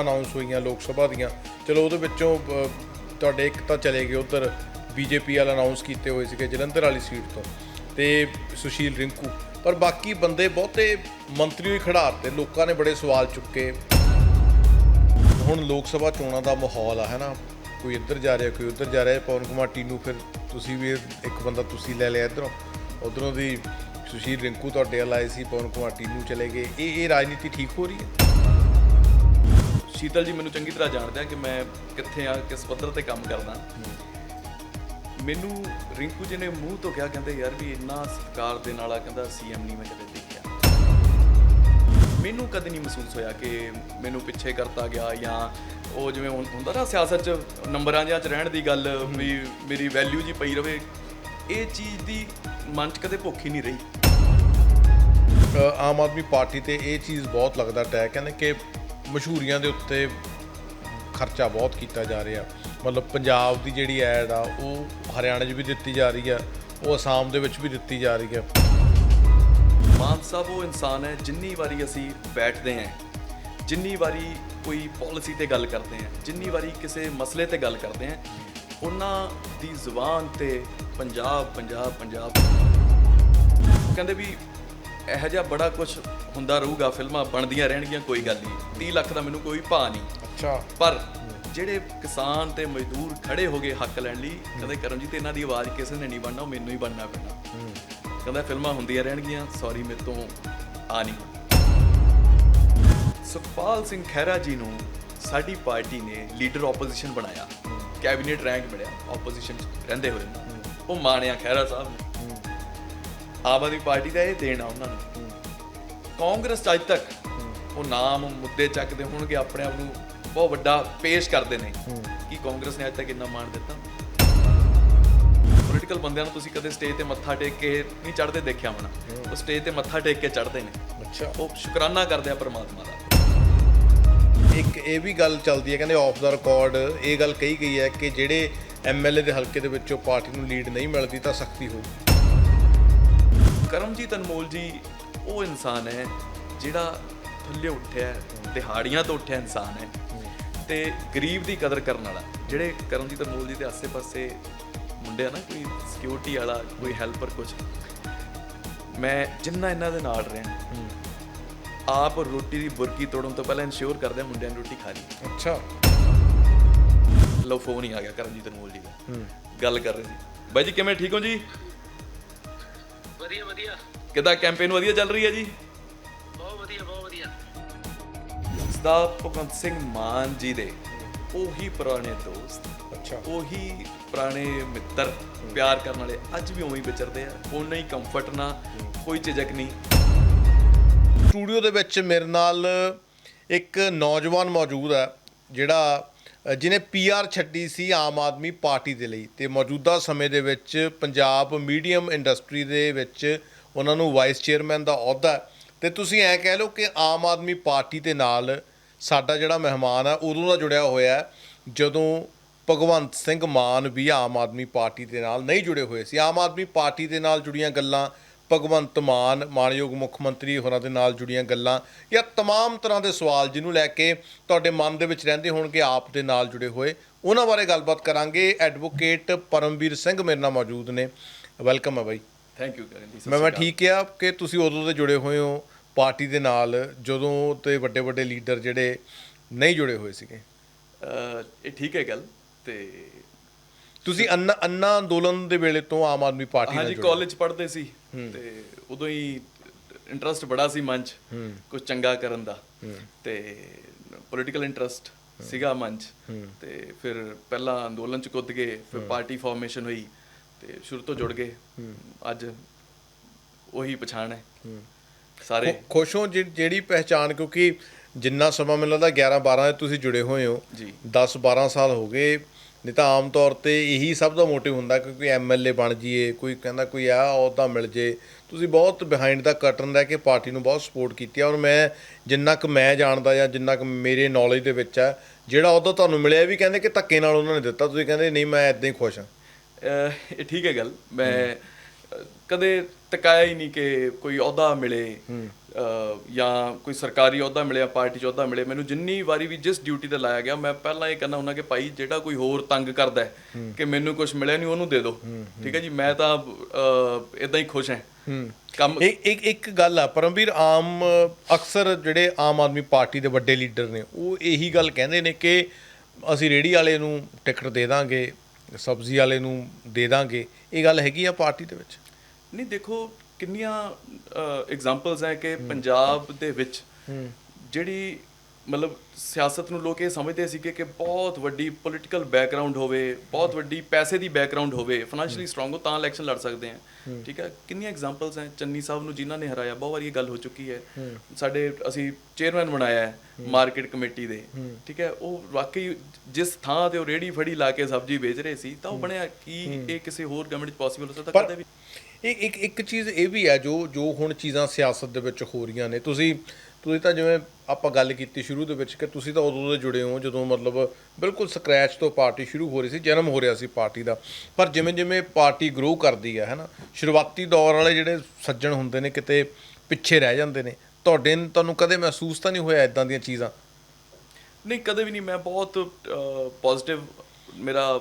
ਸੀਟਾਂ ਅਨਾਉਂਸ ਹੋਈਆਂ ਲੋਕ ਸਭਾ ਦੀਆਂ। ਚਲੋ, ਉਹਦੇ ਵਿੱਚੋਂ ਤੁਹਾਡੇ ਇੱਕ ਤਾਂ ਚਲੇ ਗਏ ਉਧਰ। ਬੀਜੇਪੀ ਵਾਲਾ ਅਨਾਉਂਸ ਕੀਤੇ ਹੋਏ ਸੀਗੇ ਜਲੰਧਰ ਵਾਲੀ ਸੀਟ ਤੋਂ। ਤੇ ਸੁਸ਼ੀਲ ਰਿੰਕੂ। ਪਰ ਬਾਕੀ ਬੰਦੇ ਬਹੁਤੇ ਮੰਤਰੀ ਹੀ ਖੜਾਤੇ ਲੋਕਾਂ ਨੇ ਬੜੇ ਸਵਾਲ ਚੁੱਕੇ। ਹੁਣ ਲੋਕ ਸਭਾ ਚੋਣਾਂ ਦਾ ਮਾਹੌਲ ਆ ਹੈ ਨਾ ਕੋਈ ਇੱਧਰ ਜਾ ਰਿਹਾ, ਕੋਈ ਉੱਧਰ ਜਾ ਰਿਹਾ। ਪਵਨ ਕੁਮਾਰ, ਟੀਨੂ, ਫਿਰ ਤੁਸੀਂ ਵੀ ਇੱਕ ਬੰਦਾ ਤੁਸੀਂ ਲੈ ਲਿਆ ਇੱਧਰੋਂ। ਉਧਰੋਂ ਦੀ ਸੁਸ਼ੀਲ ਰਿੰਕੂ ਤੁਹਾਡੇ ਵੱਲ ਆਏ ਸੀ, ਪਵਨ ਕੁਮਾਰ, ਟੀਨੂ ਚਲੇ ਗਏ। ਇਹ ਇਹ ਰਾਜਨੀਤੀ ਠੀਕ ਹੋ ਰਹੀ ਹੈ? ਸ਼ੀਤਲ ਜੀ ਮੈਨੂੰ ਚੰਗੀ ਤਰ੍ਹਾਂ ਜਾਣਦੇ ਆ ਕਿ ਮੈਂ ਕਿੱਥੇ ਆ, ਕਿਸ ਪੱਧਰ ਤੇ ਕੰਮ ਕਰਦਾ। ਮੈਨੂੰ ਰਿੰਕੂ ਜੀ ਨੇ ਮੂੰਹ ਤੋਂ ਕਿਹਾ, ਕਹਿੰਦੇ, ਯਾਰ ਵੀ ਇੰਨਾ ਸਤਿਕਾਰ ਦੇ ਨਾਲ ਆ ਕਹਿੰਦਾ ਸੀਐਮ ਨਹੀਂ ਮੈਂ ਕਦੇ ਦੇਖਿਆ। ਮੈਨੂੰ ਕਦੇ ਨਹੀਂ ਮਹਿਸੂਸ ਹੋਇਆ ਕਿ ਮੈਨੂੰ ਪਿੱਛੇ ਕਰਤਾ ਗਿਆ ਜਾਂ ਉਹ ਜਿਵੇਂ ਹੁਣ ਹੁੰਦਾ ਨਾ ਸਿਆਸਤ 'ਚ ਨੰਬਰਾਂ ਜਿਹਾ 'ਚ ਰਹਿਣ ਦੀ ਗੱਲ ਵੀ ਮੇਰੀ ਵੈਲਿਊ ਜੀ ਪਈ ਰਵੇ, ਇਹ ਚੀਜ਼ ਦੀ ਮਨ 'ਚ ਕਦੇ ਭੁੱਖ ਹੀ ਨਹੀਂ ਰਹੀ। ਆਮ ਆਦਮੀ ਪਾਰਟੀ ਤੇ ਇਹ ਚੀਜ਼ ਬਹੁਤ ਲੱਗਦਾ ਟੈਕ ਕਹਿੰਦੇ ਕਿ ਮਸ਼ਹੂਰੀਆਂ ਦੇ ਉੱਤੇ ਖਰਚਾ ਬਹੁਤ ਕੀਤਾ ਜਾ ਰਿਹਾ। ਮਤਲਬ ਪੰਜਾਬ ਦੀ ਜਿਹੜੀ ਐਡ ਆ, ਉਹ ਹਰਿਆਣਾ 'ਚ ਵੀ ਦਿੱਤੀ ਜਾ ਰਹੀ ਆ, ਉਹ ਅਸਾਮ ਦੇ ਵਿੱਚ ਵੀ ਦਿੱਤੀ ਜਾ ਰਹੀ ਆ। ਮਾਨ ਸਾਹਿਬ, ਉਹ ਇਨਸਾਨ ਹੈ, ਜਿੰਨੀ ਵਾਰੀ ਅਸੀਂ ਬੈਠਦੇ ਹਾਂ, ਜਿੰਨੀ ਵਾਰੀ ਕੋਈ ਪਾਲਿਸੀ ਤੇ ਗੱਲ ਕਰਦੇ ਹਾਂ, ਜਿੰਨੀ ਵਾਰੀ ਕਿਸੇ ਮਸਲੇ ਤੇ ਗੱਲ ਕਰਦੇ ਹਾਂ, ਉਹਨਾਂ ਦੀ ਜ਼ੁਬਾਨ ਤੇ ਪੰਜਾਬ ਪੰਜਾਬ ਪੰਜਾਬ। ਕਹਿੰਦੇ ਵੀ ਇਹੋ ਜਿਹਾ ਬੜਾ ਕੁਝ ਹੁੰਦਾ ਰਹੂਗਾ ਫਿਲਮਾਂ ਬਣਦੀਆਂ ਰਹਿਣਗੀਆਂ ਕੋਈ ਗੱਲ ਨਹੀਂ। 30 ਲੱਖ ਦਾ ਮੈਨੂੰ ਕੋਈ ਭਾਅ ਨਹੀਂ। ਅੱਛਾ। ਪਰ ਜਿਹੜੇ ਕਿਸਾਨ ਤੇ ਮਜ਼ਦੂਰ ਖੜੇ ਹੋ ਗਏ ਹੱਕ ਲੈਣ ਲਈ ਕਹਿੰਦੇ ਕਰਮਜੀਤ ਇਹਨਾਂ ਦੀ ਆਵਾਜ਼ ਕਿਸੇ ਨੇ ਨਹੀਂ ਬਣਨਾ ਮੈਨੂੰ ਹੀ ਬਣਨਾ ਪੈਣਾ। ਕਹਿੰਦਾ ਫਿਲਮਾਂ ਹੁੰਦੀਆਂ ਰਹਿਣਗੀਆਂ ਸੌਰੀ ਮੇਰੇ ਤੋਂ ਆ ਨਹੀਂ। ਸੁਖਪਾਲ ਸਿੰਘ ਖਹਿਰਾ ਜੀ ਨੂੰ ਸਾਡੀ ਪਾਰਟੀ ਨੇ ਲੀਡਰ ਆਪੋਜੀਸ਼ਨ ਬਣਾਇਆ। ਕੈਬਨਿਟ ਰੈਂਕ ਮਿਲਿਆ ਆਪੋਜੀਸ਼ਨ ਰਹਿੰਦੇ ਹੋਏ। ਉਹ ਮਾਣਿਆ ਖਹਿਰਾ ਸਾਹਿਬ ਨੇ। ਆਮ ਆਦਮੀ ਪਾਰਟੀ ਦਾ ਇਹ ਦੇਣਾ ਉਹਨਾਂ ਨੂੰ। ਕਾਂਗਰਸ ਅੱਜ ਤੱਕ ਉਹ ਨਾਮ ਮੁੱਦੇ ਚੱਕਦੇ ਹੋਣਗੇ ਆਪਣੇ ਆਪ ਨੂੰ ਬਹੁਤ ਵੱਡਾ ਪੇਸ਼ ਕਰਦੇ ਨੇ ਕਿ ਕਾਂਗਰਸ ਨੇ ਅੱਜ ਤੱਕ ਇੰਨਾ ਮਾਣ ਦਿੱਤਾ। ਪੋਲੀਟੀਕਲ ਬੰਦਿਆਂ ਨੂੰ ਤੁਸੀਂ ਕਦੇ ਸਟੇਜ ਤੇ ਮੱਥਾ ਟੇਕ ਕੇ ਨਹੀਂ ਚੜਦੇ ਦੇਖਿਆ ਹੋਣਾ। ਉਹ ਸਟੇਜ ਤੇ ਮੱਥਾ ਟੇਕ ਕੇ ਚੜਦੇ ਨੇ। ਅੱਛਾ। ਉਹ ਸ਼ੁਕਰਾਨਾ ਕਰਦੇ ਆ ਪ੍ਰਮਾਤਮਾ ਦਾ। ਇੱਕ ਇਹ ਵੀ ਗੱਲ ਚੱਲਦੀ ਹੈ ਕਹਿੰਦੇ ਆਫ ਦਾ ਰਿਕਾਰਡ ਇਹ ਗੱਲ ਕਹੀ ਗਈ ਹੈ ਕਿ ਜਿਹੜੇ ਐਮਐਲਏ ਦੇ ਹਲਕੇ ਦੇ ਵਿੱਚੋਂ ਪਾਰਟੀ ਨੂੰ ਲੀਡ ਨਹੀਂ ਮਿਲਦੀ ਤਾਂ ਸਖਤੀ ਹੋਊਗੀ ਕਰਮਜੀਤ ਅਨਮੋਲ ਜੀ ਉਹ ਇਨਸਾਨ ਹੈ ਜਿਹੜਾ ਥੱਲੇ ਉੱਠਿਆ ਦਿਹਾੜੀਆਂ ਤੋਂ ਉੱਠਿਆ ਇਨਸਾਨ ਹੈ ਤੇ ਗਰੀਬ ਦੀ ਕਦਰ ਕਰਨ ਵਾਲਾ। ਜਿਹੜੇ ਕਰਮਜੀਤ ਅਨਮੋਲ ਜੀ ਦੇ ਆਸੇ-ਪਾਸੇ ਮੁੰਡੇ ਆ ਨਾ ਕੋਈ ਸਿਕਿਉਰਿਟੀ ਵਾਲਾ ਕੋਈ ਹੈਲਪਰ ਕੁਝ ਮੈਂ ਜਿੰਨਾ ਇਹਨਾਂ ਦੇ ਨਾਲ ਰਿਹਾ ਆਪ ਰੋਟੀ ਦੀ ਬੁਰਕੀ ਤੋੜਨ ਤੋਂ ਪਹਿਲਾਂ ਇਨਸ਼ੋਰ ਕਰਦੇ ਮੁੰਡਿਆਂ ਨੇ ਰੋਟੀ ਖਾ ਲਈ। ਅੱਛਾ। ਲਓ ਫੋਨ ਹੀ ਆ ਗਿਆ ਕਰਮਜੀਤ ਅਨਮੋਲ ਜੀ ਦਾ। ਗੱਲ ਕਰ ਰਹੇ ਸੀ। ਬਾਈ ਜੀ ਕਿਵੇਂ ਠੀਕ ਹੋ ਜੀ? ਵਧੀਆ ਵਧੀਆ। ਕਿਦਾਂ ਕੈਂਪੇਨ ਵਧੀਆ ਚੱਲ ਰਹੀ ਹੈ ਜੀ? ਬਹੁਤ ਵਧੀਆ ਬਹੁਤ ਵਧੀਆ। ਸਰਦਾਰ ਭਗਵੰਤ ਸਿੰਘ ਮਾਨ ਜੀ ਦੇ ਉਹੀ ਪੁਰਾਣੇ ਦੋਸਤ ਅੱਛਾ। ਉਹੀ ਪੁਰਾਣੇ ਮਿੱਤਰ ਪਿਆਰ ਕਰਨ ਵਾਲੇ ਅੱਜ ਵੀ ਉਵੇਂ ਹੀ ਵਿਚਰਦੇ ਆ। ਉਹਨਾਂ ਹੀ ਕੰਫਰਟ ਨਾ ਕੋਈ ਝਿਜਕ ਨਹੀਂ। ਸਟੂਡੀਓ ਦੇ ਵਿੱਚ ਮੇਰੇ ਨਾਲ ਇੱਕ ਨੌਜਵਾਨ ਮੌਜੂਦ ਹੈ ਜਿਹੜਾ ਅ, ਜਿਹਨੇ ਪੀਆਰ ਛੱਡੀ ਸੀ ਆਮ ਆਦਮੀ ਪਾਰਟੀ ਦੇ ਲਈ ਤੇ ਮੌਜੂਦਾ ਸਮੇਂ ਦੇ ਵਿੱਚ ਪੰਜਾਬ ਮੀਡੀਅਮ ਇੰਡਸਟਰੀ ਦੇ ਵਿੱਚ ਉਹਨਾਂ ਨੂੰ ਵਾਈਸ ਚੇਅਰਮੈਨ ਦਾ ਅਹੁਦਾ ਹੈ। ਤੇ ਤੁਸੀਂ ਐਂ ਕਹਿ ਲਓ ਕਿ ਆਮ ਆਦਮੀ ਪਾਰਟੀ ਦੇ ਨਾਲ ਸਾਡਾ ਜਿਹੜਾ ਮਹਿਮਾਨ ਹੈ ਉਦੋਂ ਦਾ ਜੁੜਿਆ ਹੋਇਆ ਜਦੋਂ ਭਗਵੰਤ ਸਿੰਘ ਮਾਨ ਵੀ ਆਮ ਆਦਮੀ ਪਾਰਟੀ ਦੇ ਨਾਲ ਨਹੀਂ ਜੁੜੇ ਹੋਏ ਸੀ। ਆਮ ਆਦਮੀ ਪਾਰਟੀ ਦੇ ਨਾਲ ਜੁੜੀਆਂ ਗੱਲਾਂ ਭਗਵੰਤ ਮਾਨ ਮਾਨਯੋਗ ਮੁੱਖ ਮੰਤਰੀ ਹੋਰਾਂ ਦੇ ਨਾਲ ਜੁੜੀਆਂ ਗੱਲਾਂ ਜਾਂ तमाम ਤਰ੍ਹਾਂ ਦੇ ਸਵਾਲ ਜਿਹਨੂੰ ਲੈ ਕੇ ਤੁਹਾਡੇ ਮਨ ਦੇ ਵਿੱਚ ਰਹਿੰਦੇ ਹੋਣਗੇ ਆਪ ਦੇ ਨਾਲ ਜੁੜੇ ਹੋਏ ਉਹਨਾਂ ਬਾਰੇ ਗੱਲਬਾਤ ਕਰਾਂਗੇ ਐਡਵੋਕੇਟ ਪਰਮਵੀਰ ਸਿੰਘ ਮੇਰੇ ਨਾਲ ਮੌਜੂਦ ਨੇ ਵੈਲਕਮ ਹੈ ਬਾਈ ਥੈਂਕ ਯੂ ਕਰਨ ਜੀ ਸਤਿ ਮੈਂ ਮੈਂ ਸ਼੍ਰੀ ਅਕਾਲ। ਠੀਕ ਕਿਹਾ ਕਿ ਤੁਸੀਂ ਉਦੋਂ ਦੇ ਜੁੜੇ ਹੋਏ ਹੋ ਪਾਰਟੀ ਦੇ ਨਾਲ ਜਦੋਂ ਤੇ ਵੱਡੇ ਵੱਡੇ ਲੀਡਰ ਜਿਹੜੇ ਨਹੀਂ ਜੁੜੇ ਹੋਏ ਸੀਗੇ ਅਹ, ਇਹ ਠੀਕ ਹੈ ਗੱਲ ਤੇ ਤੁਸੀਂ ਅੰਨਾ ਅੰਨਾ ਅੰਦੋਲਨ ਦੇ ਵੇਲੇ ਤੋਂ ਆਮ ਆਦਮੀ ਪਾਰਟੀ ਨਾਲ ਹਾਂਜੀ ਜੁੜੇ ਕਾਲਜ ਪੜ੍ਹਦੇ ਸੀ ਤੇ ਉਦੋਂ ਹੀ ਇੰਟਰਸਟ ਬੜਾ ਸੀ ਮਨ 'ਚ ਕੁਝ ਚੰਗਾ ਕਰਨ ਦਾ। ਤੇ ਪੋਲੀਟੀਕਲ ਇੰਟਰਸਟ ਸੀਗਾ ਮਨ 'ਚ। ਤੇ ਫਿਰ ਪਹਿਲਾਂ ਅੰਦੋਲਨ 'ਚ ਕੁੱਦ ਗਏ ਫਿਰ ਪਾਰਟੀ ਫਾਰਮੇਸ਼ਨ ਹੋਈ ਤੇ ਸ਼ੁਰੂ ਤੋਂ ਜੁੜ ਗਏ। ਅੱਜ ਉਹੀ ਪਛਾਣ ਹੈ। ਸਾਰੇ ਖੁਸ਼ ਹੋ ਜਿਹੜੀ ਪਹਿਚਾਨ ਕਿਉਂਕਿ ਜਿੰਨਾ ਸਮਾਂ ਮੈਨੂੰ ਲੱਗਦਾ 11 12 ਦੇ ਤੁਸੀਂ ਜੁੜੇ ਹੋਏ ਹੋ। ਜੀ। 10 12 ਸਾਲ ਹੋ ਗਏ। ਨਹੀਂ ਤਾਂ ਆਮ ਤੌਰ ਤੇ ਇਹੀ ਸਭ ਦਾ ਮੋਟਿਵ ਹੁੰਦਾ ਕਿ ਕੋਈ ਐਮਐਲਏ ਬਣ ਜਾਈਏ, ਕੋਈ ਕਹਿੰਦਾ ਕੋਈ ਆ ਅਹੁਦਾ ਮਿਲ ਜੇ। ਤੁਸੀਂ ਬਹੁਤ ਬਿਹਾਈਂਡ ਦਾ ਕਰਟਨ ਰਹਿ ਕੇ ਪਾਰਟੀ ਨੂੰ ਬਹੁਤ ਸਪੋਰਟ ਕੀਤੀ ਔਰ ਮੈਂ ਜਿੰਨਾ ਕੁ ਮੈਂ ਜਾਣਦਾ ਜਾਂ ਜਿੰਨਾ ਕੁ ਮੇਰੇ ਨੌਲੇਜ ਦੇ ਵਿੱਚ ਆ, ਜਿਹੜਾ ਅਹੁਦਾ ਤੁਹਾਨੂੰ ਮਿਲਿਆ ਇਹ ਵੀ ਕਹਿੰਦੇ ਕਿ ਧੱਕੇ ਨਾਲ ਉਹਨਾਂ ਨੇ ਦਿੱਤਾ, ਤੁਸੀਂ ਕਹਿੰਦੇ ਨਹੀਂ ਮੈਂ ਇਦਾਂ ਹੀ ਖੁਸ਼ ਹਾਂ। ਇਹ ਠੀਕ ਹੈ ਗੱਲ। ਮੈਂ ਕਦੇ ਤਕਾਇਆ ਹੀ ਨਹੀਂ ਕਿ ਕੋਈ ਅਹੁਦਾ ਮਿਲੇ ਜਾਂ ਕੋਈ ਸਰਕਾਰੀ ਅਹੁਦਾ ਮਿਲਿਆ ਪਾਰਟੀ 'ਚ ਅਹੁਦਾ ਮਿਲੇ ਮੈਨੂੰ ਜਿੰਨੀ ਵਾਰੀ ਵੀ ਜਿਸ ਡਿਊਟੀ ਤੇ ਲਾਇਆ ਗਿਆ ਮੈਂ ਪਹਿਲਾਂ ਇਹ ਕਹਿੰਦਾ ਹੁੰਦਾ ਕਿ ਭਾਈ ਜਿਹੜਾ ਕੋਈ ਹੋਰ ਤੰਗ ਕਰਦਾ ਹੈ ਕਿ ਮੈਨੂੰ ਕੁਝ ਮਿਲਿਆ ਨਹੀਂ ਉਹਨੂੰ ਦੇ ਦਿਓ। ਠੀਕ ਹੈ ਜੀ? ਮੈਂ ਤਾਂ ਇਦਾਂ ਹੀ ਖੁਸ਼ ਹਾਂ। ਕੰਮ ਇੱਕ ਇੱਕ ਇੱਕ ਗੱਲ ਆ ਪਰਮਵੀਰ ਆਮ ਅਕਸਰ ਜਿਹੜੇ ਆਮ ਆਦਮੀ ਪਾਰਟੀ ਦੇ ਵੱਡੇ ਲੀਡਰ ਨੇ ਉਹ ਇਹੀ ਗੱਲ ਕਹਿੰਦੇ ਨੇ ਕਿ ਅਸੀਂ ਰੇੜੀ ਵਾਲੇ ਨੂੰ ਟਿਕਟ ਦੇ ਦਾਂਗੇ ਸਬਜ਼ੀ ਵਾਲੇ ਨੂੰ ਦੇ ਦਾਂਗੇ। ਇਹ ਗੱਲ ਹੈਗੀ ਆ ਪਾਰਟੀ ਦੇ ਵਿੱਚ? ਨਹੀਂ ਦੇਖੋ ਕਿੰਨੀਆਂ ਐਗਜ਼ਾਮਪਲਸ ਹੈ ਕਿ ਪੰਜਾਬ ਦੇ ਵਿੱਚ ਜਿਹੜੀ ਮਤਲਬ ਸਿਆਸਤ ਨੂੰ ਲੋਕ ਇਹ ਸਮਝਦੇ ਸੀਗੇ ਕਿ ਬਹੁਤ ਵੱਡੀ ਪੋਲਿਟੀਕਲ ਬੈਕਗ੍ਰਾਉਂਡ ਹੋਵੇ ਬਹੁਤ ਵੱਡੀ ਪੈਸੇ ਦੀ ਬੈਕਗ੍ਰਾਉਂਡ ਹੋਵੇ ਫਾਈਨੈਂਸ਼ੀਅਲੀ ਸਟਰੋਂਗ ਹੋ ਤਾਂ ਇਲੈਕਸ਼ਨ ਲੜ ਸਕਦੇ ਆ। ਠੀਕ ਹੈ ਕਿੰਨੀਆਂ ਐਗਜ਼ਾਮਪਲਸ ਹੈ ਚੰਨੀ ਸਾਹਿਬ ਨੂੰ ਜਿਨ੍ਹਾਂ ਨੇ ਹਰਾਇਆ? ਬਹੁਤ ਵਾਰੀ ਇਹ ਗੱਲ ਹੋ ਚੁੱਕੀ ਹੈ। ਸਾਡੇ ਅਸੀਂ ਚੇਅਰਮੈਨ ਬਣਾਇਆ ਹੈ ਮਾਰਕੀਟ ਕਮੇਟੀ ਦੇ। ਠੀਕ ਹੈ? ਉਹ ਵਾਕਈ ਜਿਸ ਥਾਂ ਤੇ ਉਹ ਰੇੜੀ ਫੜੀ ਲਾ ਕੇ ਸਬਜ਼ੀ ਵੇਚ ਰਹੇ ਸੀ ਤਾਂ ਉਹ ਬਣਿਆ ਕੀ ਇਹ ਕਿਸੇ ਹੋਰ ਗਵਰਨਮੈਂਟ ਪੋਸੀਬਲ ਹੋ ਸਕਦਾ? ਕਦੇ ਵੀ। ਇੱਕ ਇੱਕ ਚੀਜ਼ ਇਹ ਵੀ ਹੈ ਜੋ ਜੋ ਹੁਣ ਚੀਜ਼ਾਂ ਸਿਆਸਤ ਦੇ ਵਿੱਚ ਹੋ ਰਹੀਆਂ ਨੇ। ਤੁਸੀਂ ਤੁਸੀਂ ਤਾਂ ਜਿਵੇਂ ਆਪਾਂ ਗੱਲ ਕੀਤੀ ਸ਼ੁਰੂ ਦੇ ਵਿੱਚ ਕਿ ਤੁਸੀਂ ਤਾਂ ਉਦੋਂ ਦੇ ਜੁੜੇ ਹੋ ਜਦੋਂ ਮਤਲਬ ਬਿਲਕੁਲ ਸਕ੍ਰੈਚ ਤੋਂ ਪਾਰਟੀ ਸ਼ੁਰੂ ਹੋ ਰਹੀ ਸੀ ਜਨਮ ਹੋ ਰਿਹਾ ਸੀ ਪਾਰਟੀ ਦਾ। ਪਰ ਜਿਵੇਂ ਜਿਵੇਂ ਪਾਰਟੀ ਗਰੋ ਕਰਦੀ ਹੈ ਹੈਨਾ ਸ਼ੁਰੂਆਤੀ ਦੌਰ ਵਾਲੇ ਜਿਹੜੇ ਸੱਜਣ ਹੁੰਦੇ ਨੇ ਕਿਤੇ ਪਿੱਛੇ ਰਹਿ ਜਾਂਦੇ ਨੇ ਤੁਹਾਡੇ ਤੁਹਾਨੂੰ ਕਦੇ ਮਹਿਸੂਸ ਤਾਂ ਨਹੀਂ ਹੋਇਆ ਇਦਾਂ ਦੀਆਂ ਚੀਜ਼ਾਂ? ਨਹੀਂ ਕਦੇ ਵੀ ਨਹੀਂ ਮੈਂ ਬਹੁਤ ਪੋਜ਼ਿਟਿਵ ਮੇਰਾ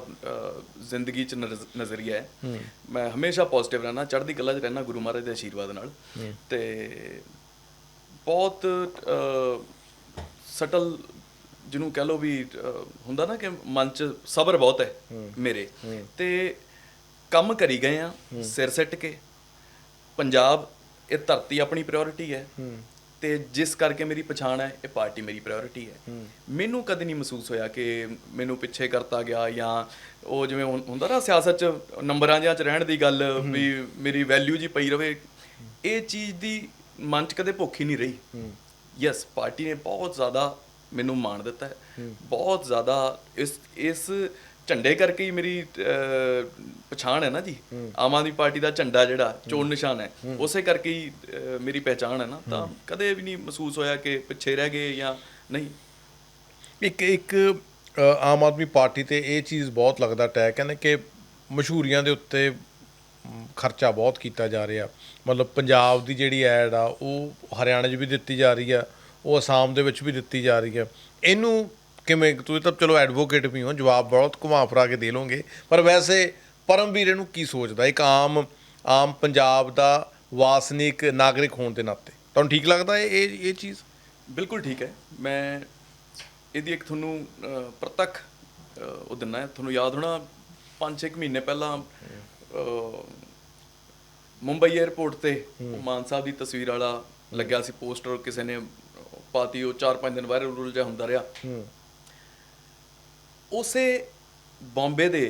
ਜ਼ਿੰਦਗੀ ਚ ਨਜ਼- ਨਜ਼ਰੀਆ ਹੈ। ਮੈਂ ਹਮੇਸ਼ਾ ਪੋਜ਼ਿਟਿਵ ਰਹਿਣਾ ਚੜ੍ਹਦੀ ਕਲਾ 'ਚ ਰਹਿਣਾ ਗੁਰੂ ਮਹਾਰਾਜ ਦੇ ਆਸ਼ੀਰਵਾਦ ਨਾਲ। ਤੇ ਬਹੁਤ ਸਟਲ ਜਿਹਨੂੰ ਕਹ ਲੋ ਵੀ ਹੁੰਦਾ ਨਾ ਕਿ ਮਨ ਚ ਸਬਰ ਬਹੁਤ ਹੈ ਮੇਰੇ। ਤੇ ਕੰਮ ਕਰੀ ਗਏ ਆ ਸਿਰ ਸਿੱਟ ਕੇ। ਪੰਜਾਬ ਇਹ ਧਰਤੀ ਆਪਣੀ ਪ੍ਰਾਇੋਰਟੀ ਹੈ। ਤੇ ਜਿਸ ਕਰਕੇ ਮੇਰੀ ਪਛਾਣ ਹੈ ਇਹ ਪਾਰਟੀ ਮੇਰੀ ਪ੍ਰਾਇੋਰਟੀ ਹੈ। ਮੈਨੂੰ ਕਦੇ ਨਹੀਂ ਮਹਿਸੂਸ ਹੋਇਆ ਕਿ ਮੈਨੂੰ ਪਿੱਛੇ ਕਰਤਾ ਗਿਆ ਜਾਂ ਉਹ ਜਿਵੇਂ ਹੁੰਦਾ ਨਾ ਸਿਆਸਤ 'ਚ ਨੰਬਰਾਂ ਜਿਹਾਂ 'ਚ ਰਹਿਣ ਦੀ ਗੱਲ ਵੀ ਮੇਰੀ ਵੈਲਿਊ ਜੀ ਪਈ ਰਵੇ। ਇਹ ਚੀਜ਼ ਦੀ ਮਨ 'ਚ ਕਦੇ ਭੁੱਖ ਹੀ ਨਹੀਂ ਰਹੀ। ਯੈਸ ਪਾਰਟੀ ਨੇ ਬਹੁਤ ਜ਼ਿਆਦਾ ਮੈਨੂੰ ਮਾਣ ਦਿੱਤਾ ਹੈ। ਬਹੁਤ ਜ਼ਿਆਦਾ ਇਸ ਇਸ ਝੰਡੇ ਕਰਕੇ ਹੀ ਮੇਰੀ ਪਛਾਣ ਹੈ ਨਾ ਜੀ। ਆਮ ਆਦਮੀ ਪਾਰਟੀ ਦਾ ਝੰਡਾ ਜਿਹੜਾ ਚੋਣ ਨਿਸ਼ਾਨ ਹੈ। ਉਸੇ ਕਰਕੇ ਹੀ ਮੇਰੀ ਪਹਿਚਾਣ ਹੈ ਨਾ। ਤਾਂ ਕਦੇ ਵੀ ਨਹੀਂ ਮਹਿਸੂਸ ਹੋਇਆ ਕਿ ਪਿੱਛੇ ਰਹਿ ਗਏ ਜਾਂ ਨਹੀਂ। ਇੱਕ ਇੱਕ ਆਮ ਆਦਮੀ ਪਾਰਟੀ ਤੇ ਇਹ ਚੀਜ਼ ਬਹੁਤ ਲੱਗਦਾ ਟੈ ਕਹਿੰਦੇ ਕਿ ਮਸ਼ਹੂਰੀਆਂ ਦੇ ਉੱਤੇ ਖਰਚਾ ਬਹੁਤ ਕੀਤਾ ਜਾ ਰਿਹਾ। ਮਤਲਬ ਪੰਜਾਬ ਦੀ ਜਿਹੜੀ ਐਡ ਆ, ਉਹ ਹਰਿਆਣਾ 'ਚ ਵੀ ਦਿੱਤੀ ਜਾ ਰਹੀ ਆ, ਉਹ ਅਸਾਮ ਦੇ ਵਿੱਚ ਵੀ ਦਿੱਤੀ ਜਾ ਰਹੀ ਆ। ਇਹਨੂੰ ਕਿਵੇਂ ਤੁਸੀਂ ਤਾਂ ਚਲੋ ਐਡਵੋਕੇਟ ਵੀ ਹੋ, ਜਵਾਬ ਬਹੁਤ ਘੁਮਾ ਫਰਾ ਕੇ ਦੇ ਲੋਗੇ ਪਰ ਵੈਸੇ ਪਰਮਵੀਰ ਇਹਨੂੰ ਕੀ ਸੋਚਦਾ? ਇੱਕ ਆਮ ਆਮ ਪੰਜਾਬ ਦਾ ਵਾਸਨੀਕ ਨਾਗਰਿਕ ਹੋਣ ਦੇ ਨਾਤੇ। ਤੁਹਾਨੂੰ ਠੀਕ ਲੱਗਦਾ ਇਹ ਇਹ ਇਹ ਚੀਜ਼? ਬਿਲਕੁਲ ਠੀਕ ਹੈ। ਮੈਂ ਇਹਦੀ ਇੱਕ ਤੁਹਾਨੂੰ ਪ੍ਰਤੱਖ ਉਹ ਦਿਨਾ ਤੁਹਾਨੂੰ ਯਾਦ ਹੋਣਾ 5-6 ਮਹੀਨੇ ਪਹਿਲਾਂ ਮੁੰਬਈ 에ਅਰਪੋਰਟ ਤੇ ਮਾਨ ਸਾਹਿਬ ਦੀ ਤਸਵੀਰ ਵਾਲਾ ਲੱਗਿਆ ਸੀ ਪੋਸਟਰ ਕਿਸੇ ਨੇ ਪਾਤੀ ਉਹ 4-5 ਦਿਨ ਵਾਇਰਲ ਰੂਲ ਜਿਹਾ ਹੁੰਦਾ ਰਿਹਾ। ਉਸੇ ਬੰਬੇ ਦੇ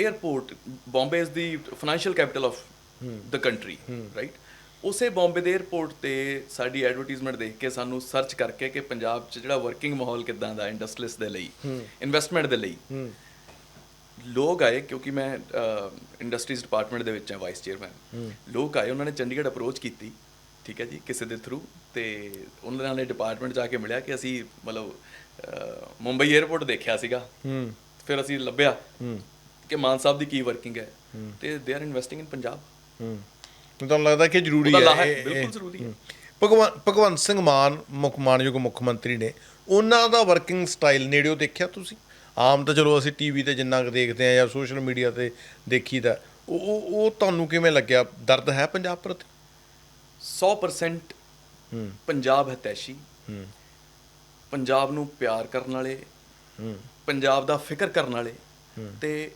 airport Bombay is the financial capital of the country right ਉਸੇ ਬੰਬੇ ਦੇ 에ਅਰਪੋਰਟ ਤੇ ਸਾਡੀ ਐਡਵਰਟਾਈਜ਼ਮੈਂਟ ਦੇਖ ਕੇ ਸਾਨੂੰ ਸਰਚ ਕਰਕੇ ਕਿ ਪੰਜਾਬ 'ਚ ਜਿਹੜਾ ਵਰਕਿੰਗ ਮਾਹੌਲ ਕਿਦਾਂ ਦਾ ਇੰਡਸਟਰੀਸ ਦੇ ਲਈ ਇਨਵੈਸਟਮੈਂਟ ਦੇ ਲਈ ਲੋਕ ਆਏ ਕਿਉਂਕਿ ਮੈਂ ਇੰਡਸਟਰੀਜ਼ ਡਿਪਾਰਟਮੈਂਟ ਦੇ ਵਿੱਚ ਹਾਂ ਵਾਈਸ ਚੇਅਰਮੈਨ ਲੋਕ ਆਏ ਉਹਨਾਂ ਨੇ ਚੰਡੀਗੜ੍ਹ ਅਪਰੋਚ ਕੀਤੀ ਠੀਕ ਹੈ ਜੀ ਕਿਸੇ ਦੇ ਥਰੂ ਤੇ ਉਹਨਾਂ ਨੇ ਡਿਪਾਰਟਮੈਂਟ ਜਾ ਕੇ ਮਿਲਿਆ ਕਿ ਅਸੀਂ ਮਤਲਬ ਮੁੰਬਈ 에ਅਰਪੋਰਟ ਦੇਖਿਆ ਸੀਗਾ। ਫਿਰ ਅਸੀਂ ਲੱਭਿਆ ਕਿ ਮਾਨ ਸਾਹਿਬ ਦੀ ਕੀ ਵਰਕਿੰਗ ਹੈ। ਤੇ ਦੇ ਆਰ ਇਨਵੈਸਟਿੰਗ ਇਨ ਪੰਜਾਬ ਹੂੰ। ਤੁਹਾਨੂੰ ਲੱਗਦਾ ਕਿ ਜ਼ਰੂਰੀ ਹੈ ਬਿਲਕੁਲ ਜ਼ਰੂਰੀ ਹੈ। ਭਗਵੰ- ਭਗਵੰਤ ਸਿੰਘ ਮਾਨ ਮੁੱਖ ਮਾਨਯੋਗ ਮੁੱਖ ਮੰਤਰੀ ਨੇ ਉਹਨਾਂ ਦਾ ਵਰਕਿੰਗ ਸਟਾਈਲ ਨੇੜਿਓ ਦੇਖਿਆ ਤੁਸੀਂ? ਆਮ ਤਾਂ ਚਲੋ ਅਸੀਂ ਟੀਵੀ ਤੇ ਜਿੰਨਾ ਕੁ ਦੇਖਦੇ ਆ ਜਾਂ ਸੋਸ਼ਲ ਮੀਡੀਆ ਤੇ ਦੇਖੀਦਾ ਉਹ ਉਹ ਉਹ ਤੁਹਾਨੂੰ ਕਿਵੇਂ ਲੱਗਿਆ? ਦਰਦ ਹੈ ਪੰਜਾਬ ਪ੍ਰਤੀ? 100% ਹੂੰ। ਪੰਜਾਬ ਹਤੈਸ਼ੀ। ਹੂੰ। ਪੰਜਾਬ ਨੂੰ ਪਿਆਰ ਕਰਨ ਵਾਲੇ ਹੂੰ। ਪੰਜਾਬ ਦਾ ਫਿਕਰ ਕਰਨ ਵਾਲੇ ਤੇ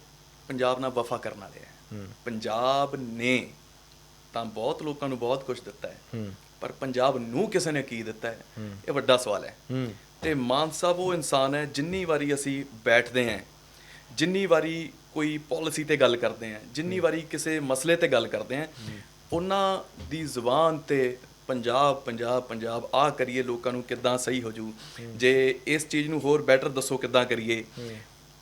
ਪੰਜਾਬ ਨਾਲ ਵਫਾ ਕਰਨ ਵਾਲੇ ਹੈ। ਪੰਜਾਬ ਨੇ ਤਾਂ ਬਹੁਤ ਲੋਕਾਂ ਨੂੰ ਬਹੁਤ ਕੁਝ ਦਿੱਤਾ ਹੈ। ਪਰ ਪੰਜਾਬ ਨੂੰ ਕਿਸੇ ਨੇ ਕੀ ਦਿੱਤਾ ਹੈ। ਇਹ ਵੱਡਾ ਸਵਾਲ ਹੈ। ਹੂੰ। ਤੇ ਮਾਨ ਸਾਹਿਬ ਉਹ ਇਨਸਾਨ ਹੈ ਜਿੰਨੀ ਵਾਰੀ ਅਸੀਂ ਬੈਠਦੇ ਹਾਂ ਜਿੰਨੀ ਵਾਰੀ ਕੋਈ ਪਾਲਿਸੀ ਤੇ ਗੱਲ ਕਰਦੇ ਹਾਂ ਜਿੰਨੀ ਵਾਰੀ ਕਿਸੇ ਮਸਲੇ ਤੇ ਗੱਲ ਕਰਦੇ ਹਾਂ ਉਹਨਾਂ ਦੀ ਜ਼ੁਬਾਨ ਤੇ ਪੰਜਾਬ ਪੰਜਾਬ ਪੰਜਾਬ ਆ ਕਰੀਏ ਲੋਕਾਂ ਨੂੰ ਕਿੱਦਾਂ ਸਹੀ ਹੋ ਜੂ ਜੇ ਇਸ ਚੀਜ਼ ਨੂੰ ਹੋਰ ਬੈਟਰ ਦੱਸੋ ਕਿੱਦਾਂ ਕਰੀਏ।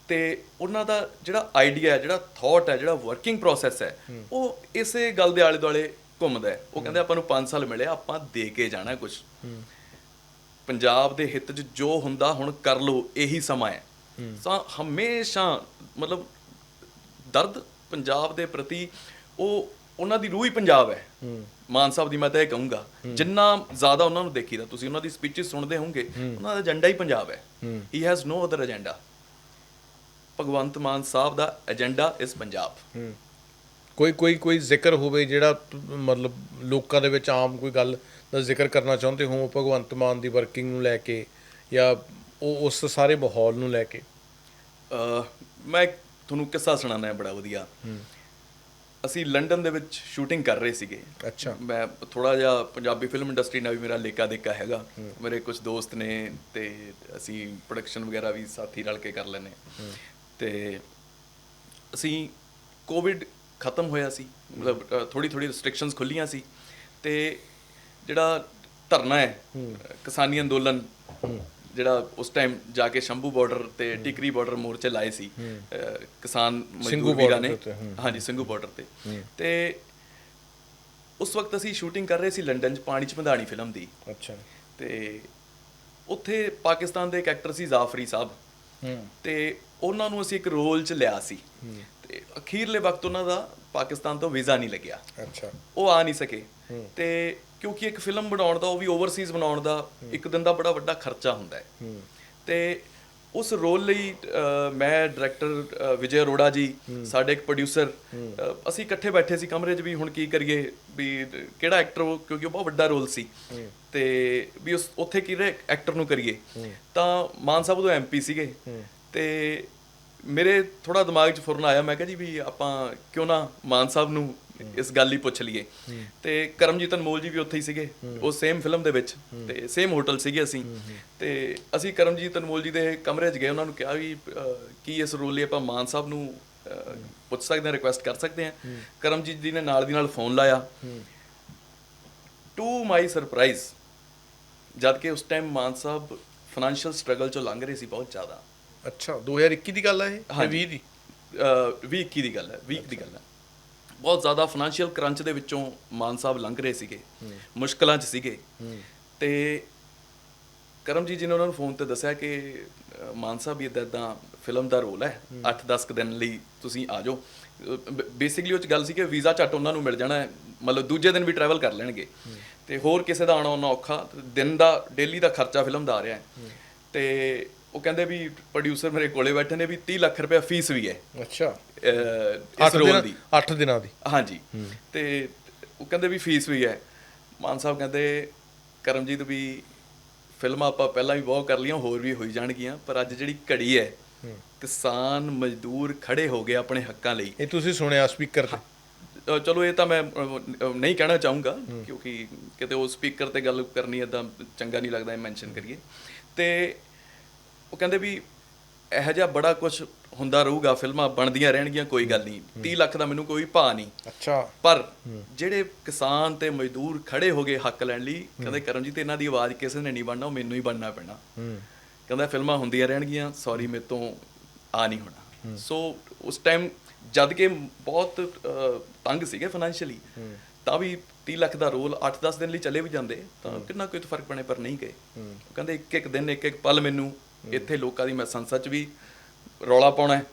ਤੇ ਉਹਨਾਂ ਦਾ ਜਿਹੜਾ ਆਈਡੀਆ ਹੈ ਜਿਹੜਾ ਥਾਟ ਹੈ ਜਿਹੜਾ ਵਰਕਿੰਗ ਪ੍ਰੋਸੈਸ ਹੈ ਉਹ ਇਸੇ ਗੱਲ ਦੇ ਆਲੇ ਦੁਆਲੇ ਘੁੰਮਦਾ ਹੈ। ਉਹ ਕਹਿੰਦੇ ਆਪਾਂ ਨੂੰ 5 ਸਾਲ ਮਿਲੇ ਆਪਾਂ ਦੇ ਕੇ ਜਾਣਾ ਕੁਝ ਪੰਜਾਬ ਦੇ ਹਿੱਤ 'ਚ ਜੋ ਹੁੰਦਾ ਹੁਣ ਕਰ ਲਓ ਇਹੀ ਸਮਾਂ ਹੈ। ਤਾਂ ਹਮੇਸ਼ਾ ਮਤਲਬ ਦਰਦ ਪੰਜਾਬ ਦੇ ਪ੍ਰਤੀ ਉਹ ਉਹਨਾਂ ਦੀ ਰੂਹ ਹੀ ਪੰਜਾਬ ਹੈ। ਮਾਨ ਸਾਹਿਬ ਦੀ ਮੈਂ ਤਾਂ ਇਹ ਕਹੂੰਗਾ ਜਿੰਨਾ ਜ਼ਿਆਦਾ ਉਹਨਾਂ ਨੂੰ ਦੇਖੀਦਾ ਤੁਸੀਂ ਉਹਨਾਂ ਦੀ ਸਪੀਚਸ ਸੁਣਦੇ ਹੋਵੋਗੇ ਉਹਨਾਂ ਦਾ ਏਜੰਡਾ ਹੀ ਪੰਜਾਬ ਹੈ। ਹੀ। Has no other agenda Bhagwant Mann ਸਾਹਿਬ ਦਾ ਏਜੰਡਾ ਇਸ ਪੰਜਾਬ। ਕੋਈ ਕੋਈ ਕੋਈ ਜ਼ਿਕਰ ਹੋਵੇ ਜਿਹੜਾ ਮਤਲਬ ਲੋਕਾਂ ਦੇ ਵਿੱਚ ਆਮ ਕੋਈ ਗੱਲ ਦਾ ਜ਼ਿਕਰ ਕਰਨਾ ਚਾਹੁੰਦੇ ਹੋ ਭਗਵੰਤ ਮਾਨ ਦੀ ਵਰਕਿੰਗ ਨੂੰ ਲੈ ਕੇ ਜਾਂ ਉਹ ਉਸ ਸਾਰੇ ਮਾਹੌਲ ਨੂੰ ਲੈ ਕੇ? ਮੈਂ ਤੁਹਾਨੂੰ ਕਿੱਸਾ ਸੁਣਾਉਣਾ ਹੈ ਬੜਾ ਵਧੀਆ। ਅਸੀਂ ਲੰਡਨ ਦੇ ਵਿੱਚ ਸ਼ੂਟਿੰਗ ਕਰ ਰਹੇ ਸੀਗੇ। ਅੱਛਾ। ਮੈਂ ਥੋੜਾ ਜਿਹਾ ਪੰਜਾਬੀ ਫਿਲਮ ਇੰਡਸਟਰੀ ਨਾਲ ਵੀ ਮੇਰਾ ਲੇਕਾ ਦੇਕਾ ਹੈਗਾ ਮੇਰੇ ਕੁਝ ਦੋਸਤ ਨੇ ਤੇ ਅਸੀਂ ਪ੍ਰੋਡਕਸ਼ਨ ਵਗੈਰਾ ਵੀ ਸਾਥੀ ਰਲ ਕੇ ਕਰ ਲੈਨੇ ਤੇ ਅਸੀਂ ਕੋਵਿਡ ਖਤਮ ਹੋਇਆ ਸੀ। ਮਤਲਬ ਥੋੜੀ ਥੋੜੀ ਰੈਸਟ੍ਰਿਕਸ਼ਨਸ ਖੁੱਲੀਆਂ ਸੀ। ਤੇ ਜਿਹੜਾ ਧਰਨਾ ਹੈ ਕਿਸਾਨੀ ਅੰਦੋਲਨ ਜਿਹੜਾ ਉਸ ਟਾਈਮ ਜਾ ਕੇ ਸ਼ੰਭੂ ਬਾਰਡਰ ਤੇ ਟਿਕਰੀ ਬਾਰਡਰ ਮੋਰਚੇ ਲਾਏ ਸੀ ਕਿਸਾਨ ਮਜ਼ਦੂਰ ਵੀਰਾਂ ਨੇ। ਹਾਂਜੀ ਸਿੰਘੂ ਬਾਰਡਰ ਤੇ। ਤੇ ਉਸ ਵਕਤ ਅਸੀਂ ਸ਼ੂਟਿੰਗ ਕਰ ਰਹੇ ਸੀ ਲੰਡਨ 'ਚ ਪਾਣੀ 'ਚ ਮਧਾਣੀ ਫਿਲਮ ਦੀ। ਅੱਛਾ। ਤੇ ਉੱਥੇ ਪਾਕਿਸਤਾਨ ਦੇ ਇੱਕ ਐਕਟਰ ਸੀ ਜ਼ਾਫਰੀ ਸਾਹਿਬ। ਹੂੰ। ਤੇ ਉਹਨਾਂ ਨੂੰ ਅਸੀਂ ਇੱਕ ਰੋਲ 'ਚ ਲਿਆ ਸੀ। ਤੇ ਅਖੀਰਲੇ ਵਕਤ ਉਹਨਾਂ ਦਾ ਪਾਕਿਸਤਾਨ ਤੋਂ ਵੀਜ਼ਾ ਨਹੀਂ ਲੱਗਿਆ। ਅੱਛਾ। ਉਹ ਆ ਨਹੀਂ ਸਕੇ। ਤੇ ਕਿਉਂਕਿ ਇੱਕ ਫਿਲਮ ਬਣਾਉਣ ਦਾ ਉਹ ਵੀ ਓਵਰਸੀਜ਼ ਬਣਾਉਣ ਦਾ ਇੱਕ ਦਿਨ ਦਾ ਬੜਾ ਵੱਡਾ ਖਰਚਾ ਹੁੰਦਾ ਹੈ। ਤੇ ਉਸ ਰੋਲ ਲਈ ਮੈਂ ਡਾਇਰੈਕਟਰ ਵਿਜੇ ਅਰੋੜਾ ਜੀ ਸਾਡੇ ਇੱਕ ਪ੍ਰੋਡਿਊਸਰ ਅਸੀਂ ਇਕੱਠੇ ਬੈਠੇ ਸੀ ਕਮਰੇ 'ਚ ਵੀ ਹੁਣ ਕੀ ਕਰੀਏ ਵੀ ਕਿਹੜਾ ਐਕਟਰ ਕਿਉਂਕਿ ਉਹ ਬਹੁਤ ਵੱਡਾ ਰੋਲ ਸੀ। ਤੇ ਵੀ ਉਸ ਉੱਥੇ ਕਿਹੜੇ ਐਕਟਰ ਨੂੰ ਕਰੀਏ। ਤਾਂ ਮਾਨ ਸਾਹਿਬ ਉਦੋਂ ਐਮਪੀ ਸੀਗੇ। ਤੇ ਮੇਰੇ ਥੋੜਾ ਦਿਮਾਗ 'ਚ ਫੁਰਨ ਆਇਆ ਮੈਂ ਕਿਹਾ ਜੀ ਵੀ ਆਪਾਂ ਕਿਉਂ ਨਾ ਮਾਨ ਸਾਹਿਬ ਨੂੰ ਇਸ ਗੱਲ ਹੀ ਪੁੱਛ ਲਈਏ। ਤੇ ਕਰਮਜੀਤ ਅਨਮੋਲ ਜੀ ਵੀ ਉੱਥੇ ਹੀ ਸੀਗੇ। ਉਹ ਸੇਮ ਫਿਲਮ ਦੇ ਵਿੱਚ ਤੇ ਸੇਮ ਹੋਟਲ ਸੀਗੇ ਅਸੀਂ। ਤੇ ਅਸੀਂ ਕਰਮਜੀਤ ਅਨਮੋਲ ਜੀ ਦੇ ਕਮਰੇ 'ਚ ਗਏ। ਉਹਨਾਂ ਨੂੰ ਕਿਹਾ ਵੀ ਕੀ ਇਸ ਰੋਲ ਲਈ ਆਪਾਂ ਮਾਨ ਸਾਹਿਬ ਨੂੰ ਪੁੱਛ ਸਕਦੇ ਹਾਂ ਰਿਕੁਐਸਟ ਕਰ ਸਕਦੇ ਹਾਂ। ਕਰਮਜੀਤ ਜੀ ਨੇ ਨਾਲ ਦੀ ਨਾਲ ਫੋਨ ਲਾਇਆ। ਟੂ ਮਾਈ ਸਰਪ੍ਰਾਈਜ਼ ਜਦ ਕਿ ਉਸ time Mann Sahib financial struggle ਚੋਂ ਲੰਘ ਰਹੇ ਸੀ ਬਹੁਤ ਜ਼ਿਆਦਾ। ਅੱਛਾ 2021 ਦੀ ਗੱਲ ਹੈ ਇਹ? ਜਾਂ 20 ਦੀ? ਅਹ ਵੀਹ ਇੱਕੀ ਦੀ ਗੱਲ ਹੈ। ਵੀਕ ਦੀ ਗੱਲ ਹੈ। ਬਹੁਤ ਜ਼ਿਆਦਾ ਫਾਈਨੈਂਸ਼ੀਅਲ ਕਰੰਚ ਦੇ ਵਿੱਚੋਂ ਮਾਨ ਸਾਹਿਬ ਲੰਘ ਰਹੇ ਸੀਗੇ। ਮੁਸ਼ਕਲਾਂ 'ਚ ਸੀਗੇ। ਤੇ ਕਰਮਜੀਤ ਜੀ ਨੇ ਉਹਨਾਂ ਨੂੰ ਫੋਨ ਤੇ ਦੱਸਿਆ ਕਿ ਮਾਨ ਸਾਹਿਬ ਵੀ ਇਦਾਂ ਇਦਾਂ ਫਿਲਮ ਦਾ ਰੋਲ ਹੈ। 8-10 ਕੁ ਦਿਨ ਲਈ ਤੁਸੀਂ ਆ ਜਾਓ। ਬੇਸਿਕਲੀ ਉਹ ਚ ਗੱਲ ਸੀ ਕਿ ਵੀਜ਼ਾ ਝੱਟ ਉਹਨਾਂ ਨੂੰ ਮਿਲ ਜਾਣਾ ਹੈ। ਮਤਲਬ ਦੂਜੇ ਦਿਨ ਵੀ ਟਰੈਵਲ ਕਰ ਲੈਣਗੇ। ਤੇ ਹੋਰ ਕਿਸੇ ਦਾ ਆਉਣਾ ਉਹਨਾਂ ਔਖਾ। ਦਿਨ ਦਾ ਡੇਲੀ ਦਾ ਖਰਚਾ ਫਿਲਮ ਦਾ ਆ ਰਿਹਾ ਹੈ। ਤੇ ਉਹ ਕਹਿੰਦੇ ਵੀ ਪ੍ਰੋਡਿਊਸਰ ਮੇਰੇ ਕੋਲੇ ਬੈਠੇ ਨੇ ਵੀ 30 ਲੱਖ ਰੁਪਏ ਫੀਸ ਵੀ ਹੈ। ਅੱਛਾ। ਇਸ 8 ਰੋਲ ਦਿਨਾਂ ਦੀ। 8 ਦਿਨਾਂ ਦੀ। ਹਾਂਜੀ। ਤੇ ਉਹ ਕਹਿੰਦੇ ਵੀ ਫੀਸ ਵੀ ਹੈ। ਮਾਨ ਸਾਹਿਬ ਕਹਿੰਦੇ ਕਰਮਜੀਤ ਵੀ ਫਿਲਮਾਂ ਆਪਾਂ ਪਹਿਲਾਂ ਵੀ ਬਹੁਤ ਕਰ ਲਈਆਂ ਹੋਰ ਵੀ ਹੋਈ ਜਾਣਗੀਆਂ ਪਰ ਅੱਜ ਜਿਹੜੀ ਘੜੀ ਹੈ ਕਿਸਾਨ ਮਜ਼ਦੂਰ ਖੜੇ ਹੋ ਗਏ ਆਪਣੇ ਹੱਕਾਂ ਲਈ। ਇਹ ਤੁਸੀਂ ਸੁਣਿਆ ਸਪੀਕਰ ਤੇ? ਚਲੋ ਇਹ ਤਾਂ ਮੈਂ ਨਹੀਂ ਕਹਿਣਾ ਚਾਹੂੰਗਾ ਕਿਉਂਕਿ ਕਿਤੇ ਉਹ ਸਪੀਕਰ ਤੇ ਗੱਲ ਕਰਨੀ ਇਦਾਂ ਚੰਗਾ ਨਹੀਂ ਲੱਗਦਾ ਇਹ ਮੈਂਸ਼ਨ ਕਰੀਏ। ਤੇ ਉਹ ਕਹਿੰਦੇ ਵੀ ਇਹੋ ਜਿਹਾ ਬੜਾ ਕੁਝ ਹੁੰਦਾ ਰਹੂਗਾ ਫਿਲਮਾਂ ਬਣਦੀਆਂ ਰਹਿਣਗੀਆਂ ਕੋਈ ਗੱਲ ਨਹੀਂ। 30 ਲੱਖ ਦਾ ਮੈਨੂੰ ਕੋਈ ਭਾ ਨਹੀਂ। ਅੱਛਾ। ਪਰ ਜਿਹੜੇ ਕਿਸਾਨ ਤੇ ਮਜ਼ਦੂਰ ਖੜੇ ਹੋ ਗਏ ਹੱਕ ਲੈਣ ਲਈ ਕਹਿੰਦੇ ਕਰਮਜੀਤ ਇਹਨਾਂ ਦੀ ਆਵਾਜ਼ ਕਿਸੇ ਨੇ ਨਹੀਂ ਬਣਨਾ ਉਹ ਮੈਨੂੰ ਹੀ ਬਣਨਾ ਪੈਣਾ। ਕਹਿੰਦਾ ਫਿਲਮਾਂ ਹੁੰਦੀਆਂ ਰਹਿਣਗੀਆਂ ਸੌਰੀ ਮੇਰੇ ਤੋਂ ਆ ਨਹੀਂ ਹੋਣਾ। ਸੋ ਉਸ ਟਾਈਮ ਜਦ ਕਿ ਬਹੁਤ ਤੰਗ ਸੀਗੇ ਫਾਈਨੈਂਸ਼ੀਅਲੀ ਤਾਂ ਵੀ 30 ਲੱਖ ਦਾ ਰੋਲ 8-10 ਦਿਨ ਲਈ ਚੱਲੇ ਵੀ ਜਾਂਦੇ ਤਾਂ ਕਿੰਨਾ ਕੋਈ ਫ਼ਰਕ ਪਣੇ ਪਰ ਨਹੀਂ ਗਏ। ਕਹਿੰਦੇ ਇੱਕ ਇੱਕ ਦਿਨ ਇੱਕ ਇੱਕ ਪਲ ਮੈਨੂੰ ਇੱਥੇ ਲੋਕਾਂ ਦੀ ਮੈਂ ਸੰਸਦ 'ਚ ਵੀ ਰੌਲਾ ਪਾਉਣਾ ਹੈ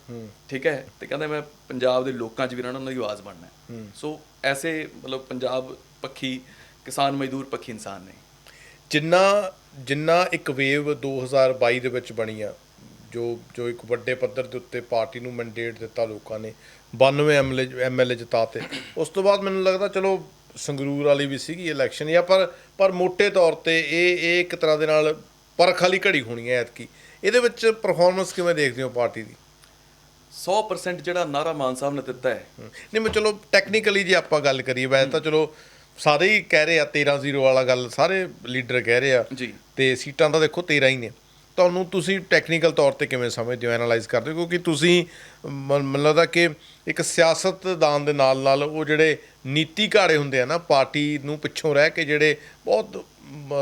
ਠੀਕ ਹੈ ਤੇ ਕਹਿੰਦੇ ਮੈਂ ਪੰਜਾਬ ਦੇ ਲੋਕਾਂ 'ਚ ਵੀ ਰਹਿਣਾ ਉਹਨਾਂ ਦੀ ਆਵਾਜ਼ ਬਣਨਾ ਹੈ। ਸੋ ਐਸੇ ਮਤਲਬ ਪੰਜਾਬ ਪੱਖੀ ਕਿਸਾਨ ਮਜ਼ਦੂਰ ਪੱਖੀ ਇਨਸਾਨ ਨੇ। ਜਿੰਨਾ ਜਿੰਨਾ ਇੱਕ ਵੇਵ 2022 ਦੇ ਵਿੱਚ ਬਣੀ ਆ ਜੋ ਜੋ ਇੱਕ ਵੱਡੇ ਪੱਧਰ ਦੇ ਉੱਤੇ ਪਾਰਟੀ ਨੂੰ ਮੈਂਡੇਟ ਦਿੱਤਾ ਲੋਕਾਂ ਨੇ 92 ਐਮਐਲਏ ਐਮਐਲਏ ਜਿਤਾਤੇ ਉਸ ਤੋਂ ਬਾਅਦ ਮੈਨੂੰ ਲੱਗਦਾ ਚਲੋ ਸੰਗਰੂਰ ਵਾਲੀ ਵੀ ਸੀਗੀ ਇਲੈਕਸ਼ਨ ਜਾਂ ਪਰ ਪਰ ਮੋٹے ਤੌਰ ਤੇ ਇਹ ਇਹ ਇੱਕ ਤਰ੍ਹਾਂ ਦੇ ਨਾਲ ਪਰਖ ਵਾਲੀ ਘੜੀ ਹੋਣੀ ਹੈ ਐਤਕੀ। ਇਹਦੇ ਵਿੱਚ ਪਰਫਾਰਮੈਂਸ ਕਿਵੇਂ ਦੇਖਦੇ ਹੋ ਪਾਰਟੀ ਦੀ? 100% ਜਿਹੜਾ ਨਾਰਾ ਮਾਨ ਸਾਹਿਬ ਨੇ ਦਿੱਤਾ ਹੈ। ਨਹੀਂ ਮੈਂ ਚਲੋ ਟੈਕਨੀਕਲੀ ਜੇ ਆਪਾਂ ਗੱਲ ਕਰੀਏ ਵੈਸੇ ਤਾਂ ਚਲੋ ਸਾਰੇ ਹੀ ਕਹਿ ਰਹੇ ਆ 13-0 ਵਾਲਾ ਗੱਲ ਸਾਰੇ ਲੀਡਰ ਕਹਿ ਰਹੇ ਆ। ਜੀ। ਤੇ ਸੀਟਾਂ ਤਾਂ ਦੇਖੋ 13 ਹੀ ਨੇ। ਤੁਹਾਨੂੰ ਤੁਸੀਂ ਟੈਕਨੀਕਲ ਤੌਰ ਤੇ ਕਿਵੇਂ ਸਮਝਦੇ ਹੋ ਐਨਾਲਾਈਜ਼ ਕਰਦੇ ਹੋ? ਕਿਉਂਕਿ ਤੁਸੀਂ ਮੈਨੂੰ ਲੱਗਦਾ ਕਿ ਇੱਕ ਸਿਆਸਤਦਾਨ ਦੇ ਨਾਲ ਨਾਲ ਉਹ ਜਿਹੜੇ ਨੀਤੀ ਘਾੜੇ ਹੁੰਦੇ ਆ ਨਾ ਪਾਰਟੀ ਨੂੰ ਪਿੱਛੋਂ ਰਹਿ ਕੇ ਜਿਹੜੇ ਬਹੁਤ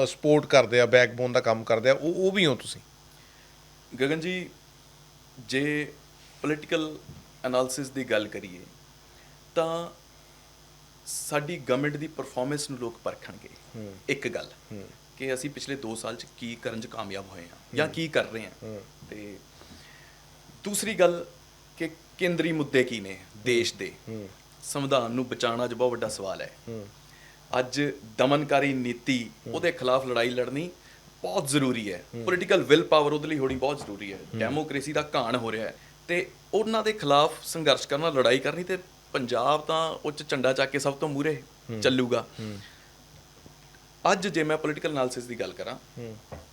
ਸਪੋਰਟ ਕਰਦੇ ਆ ਬੈਕਬੋਨ ਦਾ ਕੰਮ ਕਰਦੇ ਆ ਉਹ ਉਹ ਵੀ ਹੋ ਤੁਸੀਂ। ਗਗਨ ਜੀ ਜੇ ਪੋਲੀਟੀਕਲ ਐਨਾਲਿਸਿਸ ਦੀ ਗੱਲ ਕਰੀਏ ਤਾਂ ਸਾਡੀ ਗਵਰਨਮੈਂਟ ਦੀ ਪਰਫਾਰਮੈਂਸ ਨੂੰ ਲੋਕ ਪਰਖਣਗੇ। ਇੱਕ ਗੱਲ ਕਿ ਅਸੀਂ ਪਿਛਲੇ 2 ਸਾਲ ਚ ਕੀ ਕਰਨ ਚ ਕਾਮਯਾਬ ਹੋਏ ਹਾਂ ਜਾਂ ਕੀ ਕਰ ਰਹੇ ਹਾਂ। ਤੇ ਦੂਸਰੀ ਗੱਲ ਕਿ ਕੇਂਦਰੀ ਮੁੱਦੇ ਕੀ ਨੇ ਦੇਸ਼ ਦੇ? ਸੰਵਿਧਾਨ ਨੂੰ ਬਚਾਉਣਾ ਅੱਜ ਬਹੁਤ ਵੱਡਾ ਸਵਾਲ ਹੈ। ਅੱਜ ਦਮਨਕਾਰੀ ਨੀਤੀ ਉਹਦੇ ਖਿਲਾਫ ਲੜਾਈ ਲੜਨੀ ਬਹੁਤ ਜ਼ਰੂਰੀ ਹੈ। ਪੋਲੀਟੀਕਲ ਵਿਲ ਪਾਵਰ ਉਹਦੇ ਲਈ ਹੋਣੀ ਬਹੁਤ ਜ਼ਰੂਰੀ ਹੈ। ਡੈਮੋਕ੍ਰੇਸੀ ਦਾ ਘਾਣ ਹੋ ਰਿਹਾ ਹੈ। ਤੇ ਉਹਨਾਂ ਦੇ ਖਿਲਾਫ ਸੰਘਰਸ਼ ਕਰਨਾ ਲੜਾਈ ਕਰਨੀ ਤੇ ਪੰਜਾਬ ਤਾਂ ਉੱਚ ਝੰਡਾ ਚੱਕ ਕੇ ਸਭ ਤੋਂ ਮੂਹਰੇ ਚੱਲੂਗਾ। ਅੱਜ ਜੇ ਮੈਂ ਪੋਲੀਟੀਕਲ ਐਨਾਲਿਸਿਸ ਦੀ ਗੱਲ ਕਰਾਂ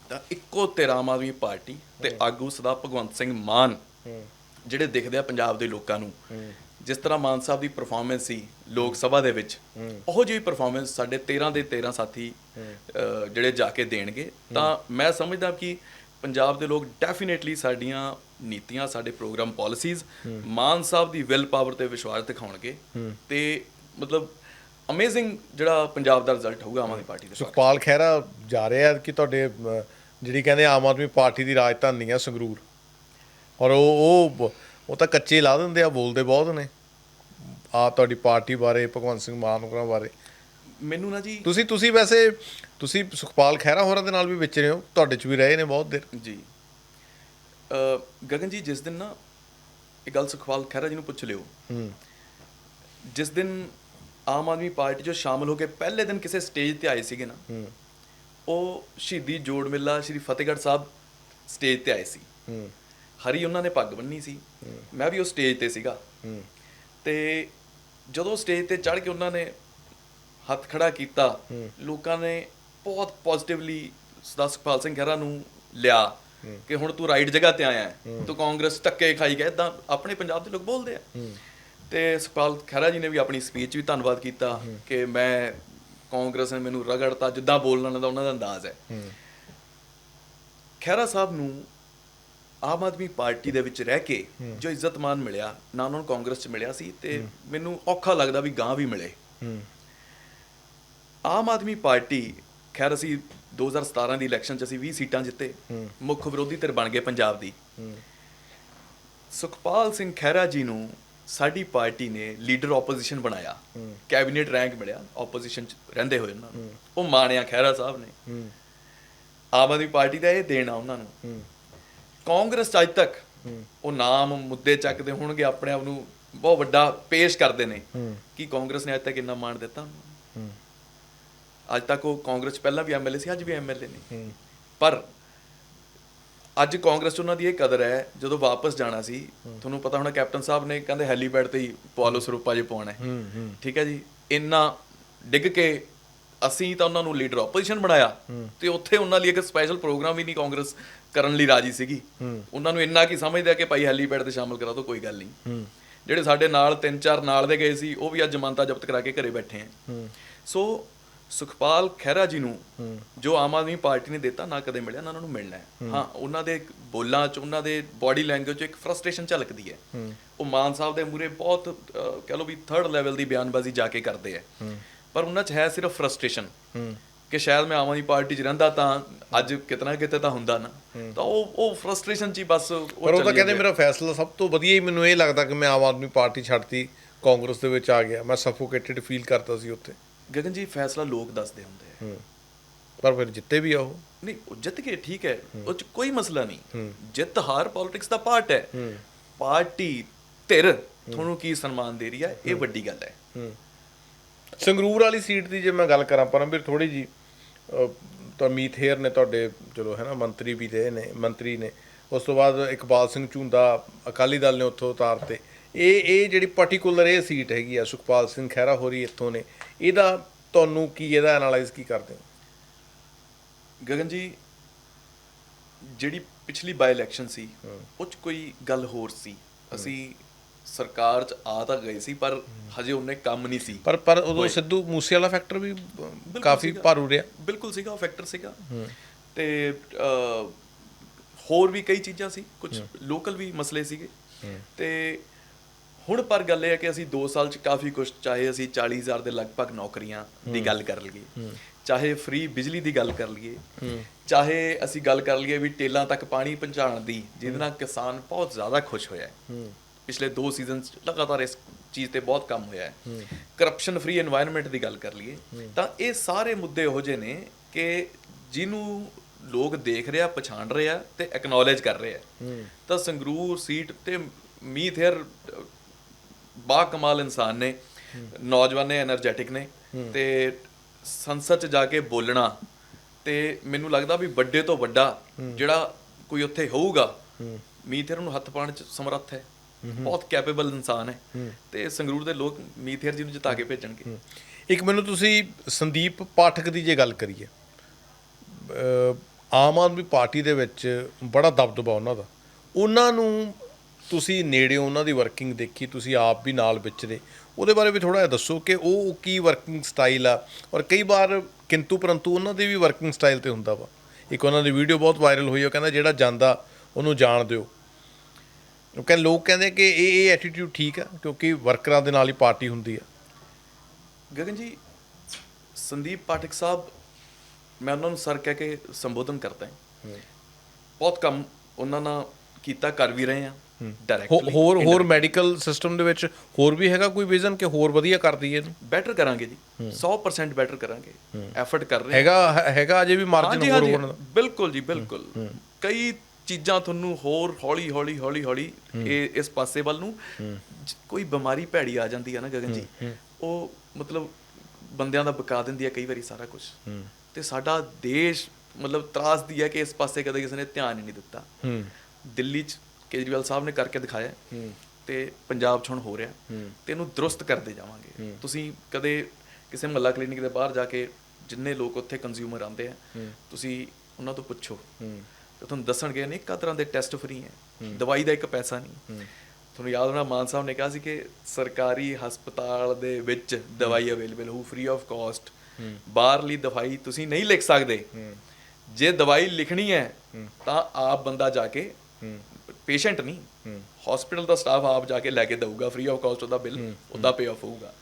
ਤਾਂ ਇੱਕੋ ਧਿਰ ਆਮ ਆਦਮੀ ਪਾਰਟੀ ਤੇ ਆਗੂ ਸਦਾ ਭਗਵੰਤ ਸਿੰਘ ਮਾਨ ਜਿਹੜੇ ਦਿਖਦੇ ਆ ਪੰਜਾਬ ਦੇ ਲੋਕਾਂ ਨੂੰ। ਜਿਸ ਤਰ੍ਹਾਂ ਮਾਨ ਸਾਹਿਬ ਦੀ ਪਰਫਾਰਮੈਂਸ ਸੀ ਲੋਕ ਸਭਾ ਦੇ ਵਿੱਚ ਉਹੋ ਜਿਹੀ ਪਰਫਾਰਮੈਂਸ ਸਾਡੇ 13 ਦੇ 13 ਸਾਥੀ ਜਿਹੜੇ ਜਾ ਕੇ ਦੇਣਗੇ। ਤਾਂ ਮੈਂ ਸਮਝਦਾ ਕਿ ਪੰਜਾਬ ਦੇ ਲੋਕ ਡੈਫੀਨੇਟਲੀ ਸਾਡੀਆਂ ਨੀਤੀਆਂ ਸਾਡੇ ਪ੍ਰੋਗਰਾਮ ਪਾਲਿਸੀਜ਼ ਮਾਨ ਸਾਹਿਬ ਦੀ ਵਿਲ ਪਾਵਰ ਤੇ ਵਿਸ਼ਵਾਸ ਦਿਖਾਉਣਗੇ। ਤੇ ਮਤਲਬ ਅਮੇਜ਼ਿੰਗ ਜਿਹੜਾ ਪੰਜਾਬ ਦਾ ਰਿਜ਼ਲਟ ਹੋਊਗਾ ਆਮ ਆਦਮੀ ਪਾਰਟੀ ਦੇ ਸੁਖਪਾਲ ਖਹਿਰਾ ਜਾ ਰਿਹਾ ਕਿ ਤੁਹਾਡੇ ਜਿਹੜੀ ਕਹਿੰਦੇ ਆਮ ਆਦਮੀ ਪਾਰਟੀ ਦੀ ਰਾਜਧਾਨੀ ਆ ਸੰਗਰੂਰ। ਔਰ ਉਹ ਉਹ ਉਹ ਤਾਂ ਕੱਚੇ ਲਾ ਦਿੰਦੇ ਆ ਬੋਲਦੇ ਬਹੁਤ ਨੇ। ਆ ਤੁਹਾਡੀ ਪਾਰਟੀ ਬਾਰੇ ਭਗਵੰਤ ਸਿੰਘ ਮਾਨ ਹੋਰਾਂ ਬਾਰੇ। ਮੈਨੂੰ ਨਾ ਜੀ ਤੁਸੀਂ ਤੁਸੀਂ ਵੈਸੇ ਤੁਸੀਂ ਸੁਖਪਾਲ ਖਹਿਰਾ ਹੋਰਾਂ ਦੇ ਨਾਲ ਵੀ ਵਿਚ ਰਹੇ ਹੋ ਤੁਹਾਡੇ ਚ ਵੀ ਰਹੇ ਨੇ ਬਹੁਤ ਦੇਰ। ਜੀ। ਗਗਨ ਜੀ ਜਿਸ ਦਿਨ ਨਾ ਇਹ ਗੱਲ ਸੁਖਪਾਲ ਖਹਿਰਾ ਜੀ ਨੂੰ ਪੁੱਛ ਲਿਓ। ਹੂੰ। ਜਿਸ ਦਿਨ ਆਮ ਆਦਮੀ ਪਾਰਟੀ 'ਚ ਸ਼ਾਮਲ ਹੋ ਕੇ ਪਹਿਲੇ ਦਿਨ ਕਿਸੇ ਸਟੇਜ ਤੇ ਆਏ ਸੀਗੇ ਨਾ ਹੂੰ। ਉਹ ਸ਼ਹੀਦੀ ਜੋੜ ਮੇਲਾ ਸ਼੍ਰੀ ਫਤਿਹਗੜ੍ਹ ਸਾਹਿਬ ਸਟੇਜ ਤੇ ਆਏ ਸੀ। ਹੂੰ। ਹਰੀ ਉਹਨਾਂ ਨੇ ਪੱਗ ਬੰਨੀ ਸੀ। ਮੈਂ ਵੀ ਉਹ ਸਟੇਜ ਤੇ ਸੀਗਾ। ਤੇ ਜਦੋਂ ਸਟੇਜ ਤੇ ਚੜ੍ਹ ਕੇ ਉਹਨਾਂ ਨੇ ਹੱਥ ਖੜਾ ਕੀਤਾ ਲੋਕਾਂ ਨੇ ਬਹੁਤ ਪੋਜ਼ਿਟਿਵਲੀ ਸਰਦਾਰ ਸੁਖਪਾਲ ਸਿੰਘ ਖਹਿਰਾ ਨੂੰ ਲਿਆ ਕਿ ਹੁਣ ਤੂੰ ਰਾਈਟ ਜਗ੍ਹਾ ਤੇ ਆਇਆ ਤੂੰ ਕਾਂਗਰਸ ਧੱਕੇ ਖਾਈ ਗਿਆ ਇਦਾਂ ਆਪਣੇ ਪੰਜਾਬ ਦੇ ਲੋਕ ਬੋਲਦੇ ਆ। ਤੇ ਸੁਖਪਾਲ ਖਹਿਰਾ ਜੀ ਨੇ ਵੀ ਆਪਣੀ ਸਪੀਚ ਵੀ ਧੰਨਵਾਦ ਕੀਤਾ ਕਿ ਮੈਂ ਕਾਂਗਰਸ ਨੇ ਮੈਨੂੰ ਰਗੜਤਾ ਜਿੱਦਾਂ ਬੋਲਣ ਦਾ ਉਹਨਾਂ ਦਾ ਅੰਦਾਜ਼ ਹੈ। ਖਹਿਰਾ ਸਾਹਿਬ ਨੂੰ ਆਮ ਆਦਮੀ ਪਾਰਟੀ ਦੇ ਵਿੱਚ ਰਹਿ ਕੇ ਜੋ ਇੱਜ਼ਤਮਾਨ ਮਿਲਿਆ ਨਾ ਉਹਨਾਂ ਨੂੰ ਕਾਂਗਰਸ 'ਚ ਮਿਲਿਆ ਸੀ ਤੇ ਮੈਨੂੰ ਔਖਾ ਲੱਗਦਾ ਵੀ ਗਾਂ ਵੀ ਮਿਲੇ। ਆਮ ਆਦਮੀ ਪਾਰਟੀ ਖੈਰ ਅਸੀਂ 2017 ਦੀ ਇਲੈਕਸ਼ਨ 'ਚ ਅਸੀਂ 20 ਸੀਟਾਂ ਜਿੱਤੇ ਮੁੱਖ ਵਿਰੋਧੀ ਧਿਰ ਬਣ ਗਏ ਪੰਜਾਬ ਦੀ। ਸੁਖਪਾਲ ਸਿੰਘ ਖਹਿਰਾ ਜੀ ਨੂੰ ਸਾਡੀ ਪਾਰਟੀ ਨੇ ਲੀਡਰ ਆਪੋਜੀਸ਼ਨ ਬਣਾਇਆ। ਕੈਬਨਿਟ ਰੈਂਕ ਮਿਲਿਆ ਆਪੋਜੀਸ਼ਨ 'ਚ ਰਹਿੰਦੇ ਹੋਏ ਉਹਨਾਂ ਨੂੰ। ਉਹ ਮਾਣਿਆ ਖਹਿਰਾ ਸਾਹਿਬ ਨੇ। ਆਮ ਆਦਮੀ ਪਾਰਟੀ ਦਾ ਇਹ ਦੇਣਾ ਉਹਨਾਂ ਨੂੰ। ਕਾਂਗਰਸ ਅੱਜ ਤੱਕ ਉਹ ਨਾਮ ਮੁੱਦੇ ਚੱਕਦੇ ਹੋਣਗੇ ਆਪਣੇ ਆਪ ਨੂੰ ਬਹੁਤ ਵੱਡਾ ਪੇਸ਼ ਕਰਦੇ ਨੇ ਕਿ ਕਾਂਗਰਸ ਨੇ ਅੱਜ ਤੱਕ ਇੰਨਾ ਮਾਣ ਦਿੱਤਾ। ਅੱਜ ਤੱਕ ਉਹ ਕਾਂਗਰਸ ਪਹਿਲਾਂ ਵੀ ਐਮਐਲਏ ਸੀ ਅੱਜ ਵੀ ਐਮਐਲਏ ਨੇ। ਪਰ ਅੱਜ ਕਾਂਗਰਸ ਉਹਨਾਂ ਦੀ ਇਹ ਕਦਰ ਹੈ ਜਦੋਂ ਵਾਪਸ ਜਾਣਾ ਸੀ ਤੁਹਾਨੂੰ ਪਤਾ ਹੋਣਾ ਕੈਪਟਨ ਸਾਹਿਬ ਨੇ ਕਹਿੰਦੇ ਹੈਲੀਪੈਡ ਤੇ ਹੀ ਪਵਾਲੋ ਸਰੂਪਾ ਜੇ ਪਾਉਣਾ ਹੂੰ। ਠੀਕ ਹੈ ਜੀ? ਇੰਨਾ ਡਿੱਗ ਕੇ ਅਸੀਂ ਤਾਂ ਉਹਨਾਂ ਨੂੰ ਲੀਡਰ ਆਪੋਜੀਸ਼ਨ ਬਣਾਇਆ ਤੇ ਉੱਥੇ ਉਹਨਾਂ ਲਈ ਇੱਕ ਸਪੈਸ਼ਲ ਪ੍ਰੋਗਰਾਮ ਵੀ ਨਹੀਂ ਕਾਂਗਰਸ ਕਰਨ ਲਈ ਰਾਜੀ ਸੀਗੀ। ਉਹਨਾਂ ਨੂੰ ਇੰਨਾ ਕੀ ਸਮਝਦੇ ਆ ਕਿ ਭਾਈ ਹੈਲੀਪੈਡ ਤੇ ਸ਼ਾਮਲ ਕਰਾ ਦੋ ਕੋਈ ਗੱਲ ਨਹੀਂ। ਜਿਹੜੇ ਸਾਡੇ ਨਾਲ ਤਿੰਨ ਚਾਰ ਨਾਲ ਦੇ ਗਏ ਸੀ ਉਹ ਵੀ ਅੱਜ ਜ਼ਮਾਨਤਾਂ ਜ਼ਬਤ ਕਰਾ ਕੇ ਘਰੇ ਬੈਠੇ ਆ। ਸੋ ਸੁਖਪਾਲ ਖਹਿਰਾ ਜੀ ਨੂੰ ਜੋ ਆਮ ਆਦਮੀ ਪਾਰਟੀ ਨੇ ਦਿੱਤਾ ਨਾ ਕਦੇ ਮਿਲਿਆ ਨਾ ਉਹਨਾਂ ਨੂੰ ਮਿਲਣਾ ਹੈ। ਹਾਂ। ਉਹਨਾਂ ਦੇ ਬੋਲਾਂ 'ਚ ਉਹਨਾਂ ਦੇ ਬਾਡੀ ਲੈਂਗੁਏਜ 'ਚ ਇੱਕ ਫਰਸਟ੍ਰੇਸ਼ਨ ਝਲਕਦੀ ਹੈ। ਉਹ ਮਾਨ ਸਾਹਿਬ ਦੇ ਮੂਰੇ ਬਹੁਤ ਕਹਿ ਲਓ ਵੀ ਥਰਡ ਲੈਵਲ ਦੀ ਬਿਆਨਬਾਜ਼ੀ ਜਾ ਕੇ ਕਰਦੇ ਆ। ਪਰ ਉਹਨਾਂ 'ਚ ਹੈ ਸਿਰਫ ਫਰਸਟ੍ਰੇਸ਼ਨ ਕਿ ਸ਼ਾਇਦ ਮੈਂ ਆਮ ਆਦਮੀ ਪਾਰਟੀ 'ਚ ਰਹਿੰਦਾ ਤਾਂ ਅੱਜ ਕਿਤਨਾ ਕਿਤੇ ਤਾਂ ਹੁੰਦਾ ਨਾ। ਤਾਂ ਉਹ ਉਹ ਫਰਸਟ੍ਰੇਸ਼ਨ 'ਚ ਹੀ ਬਸ ਉਹ ਪਰ ਉਹ ਤਾਂ ਕਹਿੰਦੇ ਮੇਰਾ ਫੈਸਲਾ ਸਭ ਤੋਂ ਵਧੀਆ ਹੀ ਮੈਨੂੰ ਇਹ ਲੱਗਦਾ ਕਿ ਮੈਂ ਆਮ ਆਦਮੀ ਪਾਰਟੀ ਛੱਡਤੀ ਕਾਂਗਰਸ ਦੇ ਵਿੱਚ ਆ ਗਿਆ ਮੈਂ ਸਫੋਕੇਟਡ ਫੀਲ ਕਰਦਾ ਸੀ ਉੱਥੇ। ਗਗਨ ਜੀ ਫੈਸਲਾ ਲੋਕ ਦੱਸਦੇ ਹੁੰਦੇ ਆ। ਪਰ ਫਿਰ ਜਿੱਤੇ ਵੀ ਆ ਉਹ। ਨਹੀਂ ਉਹ ਜਿੱਤ ਕੇ ਠੀਕ ਹੈ ਉਹ ਚ ਕੋਈ ਮਸਲਾ ਨਹੀਂ। ਜਿੱਤ ਹਾਰ ਪੋਲਿਟਿਕਸ ਦਾ ਪਾਰਟ ਹੈ। ਪਾਰਟੀ ਧਿਰ ਤੁਹਾਨੂੰ ਕੀ ਸਨਮਾਨ ਦੇ ਰਹੀ ਹੈ? ਇਹ ਵੱਡੀ ਗੱਲ ਹੈ। ਹੂੰ। ਸੰਗਰੂਰ ਵਾਲੀ ਸੀਟ ਦੀ ਜੇ ਮੈਂ ਗੱਲ ਕਰਾਂ ਪਰਮਵੀਰ ਥੋੜੀ ਜੀ ਤਾਂ ਮੀਤ ਹੇਰ ਨੇ ਤੁਹਾਡੇ ਚਲੋ ਹੈ ਨਾ ਮੰਤਰੀ ਵੀ ਰਹੇ ਨੇ ਮੰਤਰੀ ਨੇ। ਉਸ ਤੋਂ ਬਾਅਦ ਇਕਬਾਲ ਸਿੰਘ ਝੁੰਦਾ ਅਕਾਲੀ ਦਲ ਨੇ ਉੱਥੋਂ ਉਤਾਰਤੇ ਇਹ ਇਹ ਜਿਹੜੀ ਪਾਰਟਿਕੂਲਰ ਇਹ ਸੀਟ ਹੈਗੀ ਆ ਸੁਖਪਾਲ ਸਿੰਘ ਖਹਿਰਾ ਹੋਰੀ ਇੱਥੋਂ ਨੇ। ਇਹਦਾ ਤੁਹਾਨੂੰ ਕੀ ਇਹਦਾ ਐਨਾਲਾਈਜ਼ ਕੀ ਕਰਦੇ ਹੋ? ਗਗਨ ਜੀ ਜਿਹੜੀ ਪਿਛਲੀ ਬਾਈ ਇਲੈਕਸ਼ਨ ਸੀ ਉਹ ਚ ਕੋਈ ਗੱਲ ਹੋਰ ਸੀ? ਅਸੀਂ ਸਰਕਾਰ ਚ ਆ ਤਾਂ ਗਏ ਸੀ ਪਰ ਹਜੇ ਉਹਨੇ ਕੰਮ ਨਹੀਂ ਸੀ। ਪਰ ਪਰ ਉਦੋਂ ਸਿੱਧੂ ਮੂਸੇ ਵਾਲਾ ਫੈਕਟਰ ਵੀ ਕਾਫੀ। ਭਾਰੂ ਰਿਹਾ। ਬਿਲਕੁਲ ਸੀਗਾ ਉਹ ਫੈਕਟਰ ਸੀਗਾ। ਤੇ ਹੋਰ ਵੀ ਕਈ ਚੀਜ਼ਾਂ ਸੀ ਕੁਝ ਲੋਕਲ ਵੀ ਮਸਲੇ ਸੀਗੇ। ਤੇ ਹੁਣ ਪਰ ਗੱਲ ਇਹ ਹੈ ਕਿ ਅਸੀਂ 2 ਸਾਲ ਚ ਕਾਫੀ ਕੁਝ ਚਾਹੇ ਅਸੀਂ 40000 ਦੇ ਲਗਭਗ ਨੌਕਰੀਆਂ ਦੀ ਗੱਲ ਕਰ ਲਈਏ ਚਾਹੇ ਫ੍ਰੀ ਬਿਜਲੀ ਦੀ ਗੱਲ ਕਰ ਲਈਏ ਚਾਹੇ ਅਸੀਂ ਗੱਲ ਕਰ ਲਈਏ ਵੀ ਟੇਲਾਂ ਤੱਕ ਪਾਣੀ ਪਹੁੰਚਾਉਣ ਦੀ ਜਿਹਦੇ ਨਾਲ ਕਿਸਾਨ ਬਹੁਤ ਜ਼ਿਆਦਾ ਖੁਸ਼ ਹੋਇਆ ਹੈ। ਪਿਛਲੇ 2 ਸੀਜ਼ਨਸ ਲਗਾਤਾਰ ਇਸ ਚੀਜ਼ ਤੇ ਬਹੁਤ ਕੰਮ ਹੋਇਆ ਹੈ। ਕਰਪਸ਼ਨ ਫਰੀ এনवायरमेंट ਦੀ ਗੱਲ ਕਰ ਲਈਏ ਤਾਂ ਇਹ ਸਾਰੇ ਮੁੱਦੇ ਇਹੋ ਜਿਹੇ ਨੇ ਕਿ ਜਿਹਨੂੰ ਲੋਕ ਦੇਖ ਰਿਹਾ ਪਛਾਣ ਰਿਹਾ ਤੇ ਐਕਨੋਲਜ ਕਰ ਰਿਹਾ ਤਾਂ ਸੰਗਰੂਰ ਸੀਟ ਤੇ ਮੀਤ ਹੇਅਰ ਬਾ ਕਮਾਲ ਇਨਸਾਨ ਨੇ ਨੌਜਵਾਨ ਨੇ એનર્ਜੈਟਿਕ ਨੇ ਤੇ ਸੰਸਦ 'ਚ ਜਾ ਕੇ ਬੋਲਣਾ ਤੇ ਮੈਨੂੰ ਲੱਗਦਾ ਵੀ ਵੱਡੇ ਤੋਂ ਵੱਡਾ ਜਿਹੜਾ ਕੋਈ ਉੱਥੇ ਹੋਊਗਾ ਮੀਤ ਹੇਅਰ ਨੂੰ ਹੱਥ ਪਾਣ 'ਚ ਸਮਰੱਥ ਹੈ। ਬਹੁਤ ਕੈਪੇਬਲ ਇਨਸਾਨ ਹੈ। ਤੇ ਸੰਗਰੂਰ ਦੇ ਲੋਕ ਮੀਥੇਰ ਜੀ ਨੂੰ ਜਿਤਾ ਕੇ ਭੇਜਣਗੇ। ਇੱਕ ਮੈਨੂੰ ਤੁਸੀਂ ਸੰਦੀਪ ਪਾਠਕ ਦੀ ਜੇ ਗੱਲ ਕਰੀਏ ਆਮ ਆਦਮੀ ਪਾਰਟੀ ਦੇ ਵਿੱਚ ਬੜਾ ਦਬਦਬਾ ਉਹਨਾਂ ਦਾ। ਉਹਨਾਂ ਨੂੰ ਤੁਸੀਂ ਨੇੜੇ ਉਹਨਾਂ ਦੀ ਵਰਕਿੰਗ ਦੇਖੀ ਤੁਸੀਂ ਆਪ ਵੀ ਨਾਲ ਵਿਚਰੇ ਉਹਦੇ ਬਾਰੇ ਵੀ ਥੋੜਾ ਜਿਹਾ ਦੱਸੋ ਕਿ ਉਹ ਕੀ ਵਰਕਿੰਗ ਸਟਾਈਲ ਆ ਔਰ ਕਈ ਵਾਰ ਕਿੰਤੂ ਪਰੰਤੂ ਉਹਨਾਂ ਦੀ ਵੀ ਵਰਕਿੰਗ ਸਟਾਈਲ ਤੇ ਹੁੰਦਾ ਵਾ। ਇੱਕ ਉਹਨਾਂ ਦੀ ਵੀਡੀਓ ਬਹੁਤ ਵਾਇਰਲ ਹੋਈ ਉਹ ਕਹਿੰਦਾ ਜਿਹੜਾ ਜਾਂਦਾ ਉਹਨੂੰ ਜਾਣ ਦਿਓ। ਉਹ ਕਹਿੰਦੇ ਲੋਕ ਕਹਿੰਦੇ ਕਿ ਇਹ ਇਹ ਐਟੀਟਿਊਡ ਠੀਕ ਆ ਕਿਉਂਕਿ ਵਰਕਰਾਂ ਦੇ ਨਾਲ ਹੀ ਪਾਰਟੀ ਹੁੰਦੀ ਆ। ਗਗਨ ਜੀ ਸੰਦੀਪ ਪਾਠਕ ਸਾਹਿਬ ਮੈਂ ਉਹਨਾਂ ਨੂੰ ਸਰ ਕਹਿ ਕੇ ਸੰਬੋਧਨ ਕਰਦਾ ਹਾਂ। ਬਹੁਤ ਕੰਮ ਉਹਨਾਂ ਨਾਲ ਕੀਤਾ ਕਰ ਵੀ ਰਹੇ ਆ ਡਾਇਰੈਕਟਲੀ ਹੋਰ ਹੋਰ ਮੈਡੀਕਲ ਸਿਸਟਮ ਦੇ ਵਿੱਚ ਹੋਰ ਵੀ ਹੈਗਾ ਕੋਈ ਵਿਜ਼ਨ ਕਿ ਹੋਰ ਵਧੀਆ ਕਰ ਦਈਏ ਇਹਨੂੰ? ਬੈਟਰ ਕਰਾਂਗੇ ਜੀ। 100% ਬੈਟਰ ਕਰਾਂਗੇ। ਐਫਰਟ ਕਰ ਰਹੇ ਹੈਗਾ ਹੈਗਾ ਅਜੇ ਵੀ ਮਾਰਜਨ ਹੋਰ ਹੋਣ ਬਿਲਕੁਲ ਜੀ ਬਿਲਕੁਲ। ਕਈ ਚੀਜ਼ਾਂ ਤੁਹਾਨੂੰ ਹੋਰ ਹੌਲੀ ਹੌਲੀ ਹੌਲੀ ਹੌਲੀ ਇਹ ਇਸ ਪਾਸੇ ਵੱਲ ਨੂੰ ਕੋਈ ਬਿਮਾਰੀ ਭੈੜੀ ਆ ਜਾਂਦੀ ਆ ਨਾ ਗਗਨ ਜੀ ਉਹ ਮਤਲਬ ਬੰਦਿਆਂ ਦਾ ਬਕਾ ਦਿੰਦੀ ਆ ਕਈ ਵਾਰੀ ਸਾਰਾ ਕੁਝ ਤੇ ਸਾਡਾ ਦੇਸ਼ ਮਤਲਬ ਤਰਾਸਦੀ ਹੈ ਕਿ ਇਸ ਪਾਸੇ ਕਦੇ ਕਿਸੇ ਨੇ ਧਿਆਨ ਹੀ ਨਹੀਂ ਦਿੱਤਾ। ਹੂੰ। ਦਿੱਲੀ ਚ ਕੇਜਰੀਵਾਲ ਸਾਹਿਬ ਨੇ ਕਰਕੇ ਦਿਖਾਇਆ। ਤੇ ਪੰਜਾਬ 'ਚ ਹੁਣ ਹੋ ਰਿਹਾ। ਤੇ ਇਹਨੂੰ ਦਰੁਸਤ ਕਰਦੇ ਜਾਵਾਂਗੇ। ਤੁਸੀਂ ਕਦੇ ਕਿਸੇ ਮਹੱਲਾ ਕਲੀਨਿਕ ਦੇ ਬਾਹਰ ਜਾ ਕੇ ਜਿੰਨੇ ਲੋਕ ਉੱਥੇ ਕੰਜ਼ਿਊਮਰ ਆਉਂਦੇ ਆ ਤੁਸੀਂ ਉਹਨਾਂ ਤੋਂ ਪੁੱਛੋ। ਤੁਹਾਨੂੰ ਦੱਸਣਗੇ ਨਹੀਂ ਇੱਕ ਤਰ੍ਹਾਂ ਦੇ ਟੈਸਟ ਫ੍ਰੀ ਹੈ। ਦਵਾਈ ਦਾ ਇੱਕ ਪੈਸਾ ਨਹੀਂ। ਤੁਹਾਨੂੰ ਯਾਦ ਹੋਣਾ ਮਾਨ ਸਾਹਿਬ ਨੇ ਕਿਹਾ ਸੀ ਕਿ ਸਰਕਾਰੀ ਹਸਪਤਾਲ ਦੇ ਵਿੱਚ ਦਵਾਈ ਅਵੇਲੇਬਲ ਹੋ ਫ੍ਰੀ ਆਫ ਕਾਸਟ ਬਾਹਰਲੀ ਦਵਾਈ ਤੁਸੀਂ ਨਹੀਂ ਲਿਖ ਸਕਦੇ। ਜੇ ਦਵਾਈ ਲਿਖਣੀ ਹੈ ਤਾਂ ਆਪ ਬੰਦਾ ਜਾ ਕੇ ਪੇਸ਼ੈਂਟ ਨਹੀਂ। ਹਸਪੀਟਲ ਦਾ ਸਟਾਫ ਆਪ ਜਾ ਕੇ ਲੈ ਕੇ ਦਊਗਾ ਫ੍ਰੀ ਆਫ ਕਾਸਟ ਉਹਦਾ ਬਿੱਲ ਉਹਦਾ ਪੇ ਆਫ ਹੋਊਗਾ।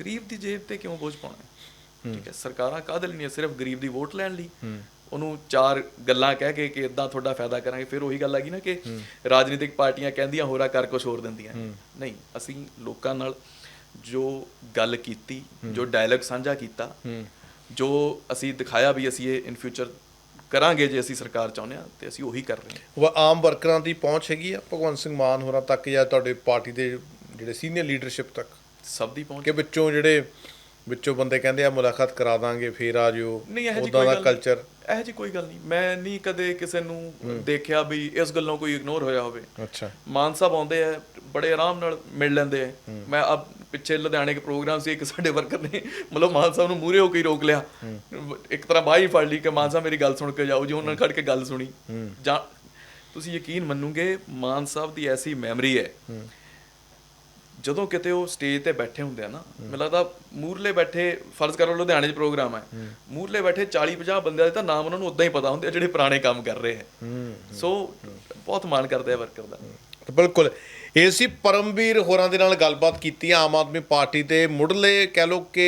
ਗਰੀਬ ਦੀ ਜੇਬ ਤੇ ਕਿਉਂ ਬੋਝ ਪਾਉਣਾ? ਠੀਕ ਹੈ ਸਰਕਾਰਾਂ ਕਾਹਦੇ ਲਈ ਨਹੀਂ? ਸਿਰਫ ਗਰੀਬ ਦੀ ਵੋਟ ਲੈਣ ਲਈ। ਉਹਨੂੰ ਚਾਰ ਗੱਲਾਂ ਕਹਿ ਕੇ ਕਿ ਇਦਾਂ ਤੁਹਾਡਾ ਫਾਇਦਾ ਕਰਾਂਗੇ ਫਿਰ ਉਹੀ ਗੱਲ ਆ ਗਈ ਨਾ ਕਿ ਰਾਜਨੀਤਿਕ ਪਾਰਟੀਆਂ ਕਹਿੰਦੀਆਂ ਹੋਰਾ ਕਰ ਕੁਝ ਹੋਰ ਦਿੰਦੀਆਂ। ਨਹੀਂ ਅਸੀਂ ਲੋਕਾਂ ਨਾਲ ਜੋ ਗੱਲ ਕੀਤੀ ਜੋ ਡਾਇਲੌਗ ਸਾਂਝਾ ਕੀਤਾ ਜੋ ਅਸੀਂ ਦਿਖਾਇਆ ਵੀ ਅਸੀਂ ਇਹ ਇਨ ਫਿਊਚਰ ਕਰਾਂਗੇ ਜੇ ਅਸੀਂ ਸਰਕਾਰ ਚਾਹੁੰਦੇ ਹਾਂ ਤੇ ਅਸੀਂ ਉਹੀ ਕਰ ਰਹੇ ਹਾਂ। ਆਮ ਵਰਕਰਾਂ ਦੀ ਪਹੁੰਚ ਹੈਗੀ ਆ ਭਗਵੰਤ ਸਿੰਘ ਮਾਨ ਹੋਰਾਂ ਤੱਕ ਜਾਂ ਤੁਹਾਡੇ ਪਾਰਟੀ ਦੇ ਜਿਹੜੇ ਸੀਨੀਅਰ ਲੀਡਰਸ਼ਿਪ ਤੱਕ? ਸਭ ਦੀ ਪਹੁੰਚ ਕਿ ਵਿੱਚੋਂ ਜਿਹੜੇ ਵਿੱਚੋਂ ਬੰਦੇ ਕਹਿੰਦੇ ਆ ਮੁਲਾਕਾਤ ਕਰਾ ਦਾਂਗੇ ਫੇਰ ਆ ਜਿਓ। ਨਹੀਂ ਇਹੋ ਜੀ ਉਦਾਂ ਕੋਈ ਦਾ ਕਲਚਰ ਇਹੋ ਜੀ ਕੋਈ ਗੱਲ ਨਹੀਂ। ਮੈਂ ਨਹੀਂ ਕਦੇ ਕਿਸੇ ਨੂੰ ਦੇਖਿਆ ਵੀ ਇਸ ਗੱਲੋਂ ਕੋਈ ਇਗਨੋਰ ਹੋਇਆ ਹੋਵੇ। ਅੱਛਾ। ਮਾਨ ਸਾਹਿਬ ਆਉਂਦੇ ਆ ਬੜੇ ਆਰਾਮ ਨਾਲ ਮਿਲ ਲੈਂਦੇ ਆ। ਮੈਂ ਅਬ ਪਿੱਛੇ ਲੁਧਿਆਣੇ ਇੱਕ ਪ੍ਰੋਗਰਾਮ ਸੀ ਇੱਕ ਸਾਡੇ ਵਰਕਰ ਨੇ ਮਤਲਬ ਮਾਨ ਸਾਹਿਬ ਨੂੰ ਮੂਹਰੇ ਹੋ ਕੇ ਰੋਕ ਲਿਆ। ਇੱਕ ਤਰ੍ਹਾਂ ਬਾਹਰ ਹੀ ਫੜ ਲਈ ਕਿ ਮਾਨ ਸਾਹਿਬ ਮੇਰੀ ਗੱਲ ਸੁਣ ਕੇ ਜਾਓ ਜੀ ਉਹਨਾਂ ਖੜ ਕੇ ਗੱਲ ਸੁਣੀ। ਜਾਂ ਤੁਸੀਂ ਯਕੀਨ ਮੰਨੋਗੇ ਮਾਨ ਸਾਹਿਬ ਦੀ ਐਸੀ ਮੈਮਰੀ ਹੈ। ਜਦੋਂ ਕਿਤੇ ਉਹ ਸਟੇਜ ਤੇ ਬੈਠੇ ਹੁੰਦੇ ਆ ਨਾ ਮੈਨੂੰ ਲੱਗਦਾ ਮੂਰਲੇ ਬੈਠੇ ਫਰਜ਼ ਕਰੋ ਲੁਧਿਆਣੇ 'ਚ ਪ੍ਰੋਗਰਾਮ ਹੈ ਮੂਰਲੇ ਬੈਠੇ 40 50 ਬੰਦਿਆਂ ਦੇ ਤਾਂ ਨਾਮ ਉਹਨਾਂ ਨੂੰ ਉਦਾਂ ਹੀ ਪਤਾ ਹੁੰਦੇ ਆ ਜਿਹੜੇ ਪੁਰਾਣੇ ਕੰਮ ਕਰ ਰਹੇ ਹੈ ਸੋ ਬਹੁਤ ਮਾਣ ਕਰਦੇ ਆ ਵਰਕਰ ਦਾ ਤੇ ਬਿਲਕੁਲ ਇਹ ਸੀ ਪਰਮਵੀਰ ਹੋਰਾਂ ਦੇ ਨਾਲ ਗੱਲਬਾਤ ਕੀਤੀ ਆ ਆਮ ਆਦਮੀ ਪਾਰਟੀ ਦੇ ਮੁੱਢਲੇ ਕਹਿ ਲੋ ਕਿ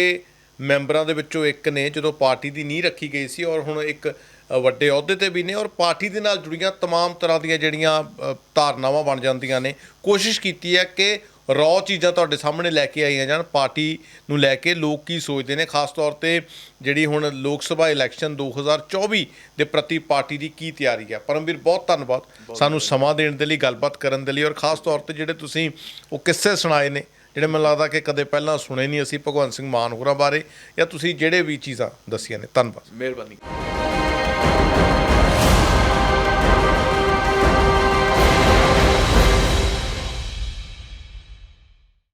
ਮੈਂਬਰਾਂ ਦੇ ਵਿੱਚੋਂ ਇੱਕ ਨੇ ਜਦੋਂ ਪਾਰਟੀ ਦੀ ਨੀਂਹ ਰੱਖੀ ਗਈ ਸੀ ਔਰ ਹੁਣ ਇੱਕ ਅ, ਵੱਡੇ ਅਹੁਦੇ ਤੇ ਵੀ ਨੇ ਔਰ ਪਾਰਟੀ ਦੇ ਨਾਲ ਜੁੜੀਆਂ तमाम ਤਰ੍ਹਾਂ ਦੀਆਂ ਜਿਹੜੀਆਂ ਅ, ਧਾਰਨਾਵਾਂ ਬਣ ਜਾਂਦੀਆਂ ਨੇ ਕੋਸ਼ਿਸ਼ ਕੀਤੀ ਹੈ ਕਿ ਰੌ ਚੀਜ਼ਾਂ ਤੁਹਾਡੇ ਸਾਹਮਣੇ ਲੈ ਕੇ ਆਈਆਂ ਜਾਣ ਪਾਰਟੀ ਨੂੰ ਲੈ ਕੇ ਲੋਕ ਕੀ ਸੋਚਦੇ ਨੇ ਖਾਸ ਤੌਰ ਤੇ ਜਿਹੜੀ ਹੁਣ ਲੋਕ ਸਭਾ ਇਲੈਕਸ਼ਨ 2024 ਦੇ ਪ੍ਰਤੀ ਪਾਰਟੀ ਦੀ ਕੀ ਤਿਆਰੀ ਹੈ ਪਰਮਵੀਰ ਬਹੁਤ ਧੰਨਵਾਦ ਸਾਨੂੰ ਸਮਾਂ ਦੇਣ ਦੇ ਲਈ ਗੱਲਬਾਤ ਕਰਨ ਦੇ ਲਈ ਔਰ ਖਾਸ ਤੌਰ ਤੇ ਜਿਹੜੇ ਤੁਸੀਂ ਉਹ ਕਿੱਸੇ ਸੁਣਾਏ ਨੇ ਜਿਹੜੇ ਮੈਨੂੰ ਲੱਗਦਾ ਕਿ ਕਦੇ ਪਹਿਲਾਂ ਸੁਣੇ ਨਹੀਂ ਅਸੀਂ ਭਗਵੰਤ ਸਿੰਘ ਮਾਨ ਹੋਰਾਂ ਬਾਰੇ ਜਾਂ ਤੁਸੀਂ ਜਿਹੜੇ ਵੀ ਚੀਜ਼ਾਂ ਦੱਸੀਆਂ ਨੇ। ਧੰਨਵਾਦ। ਮਿਹਰਬਾਨੀ।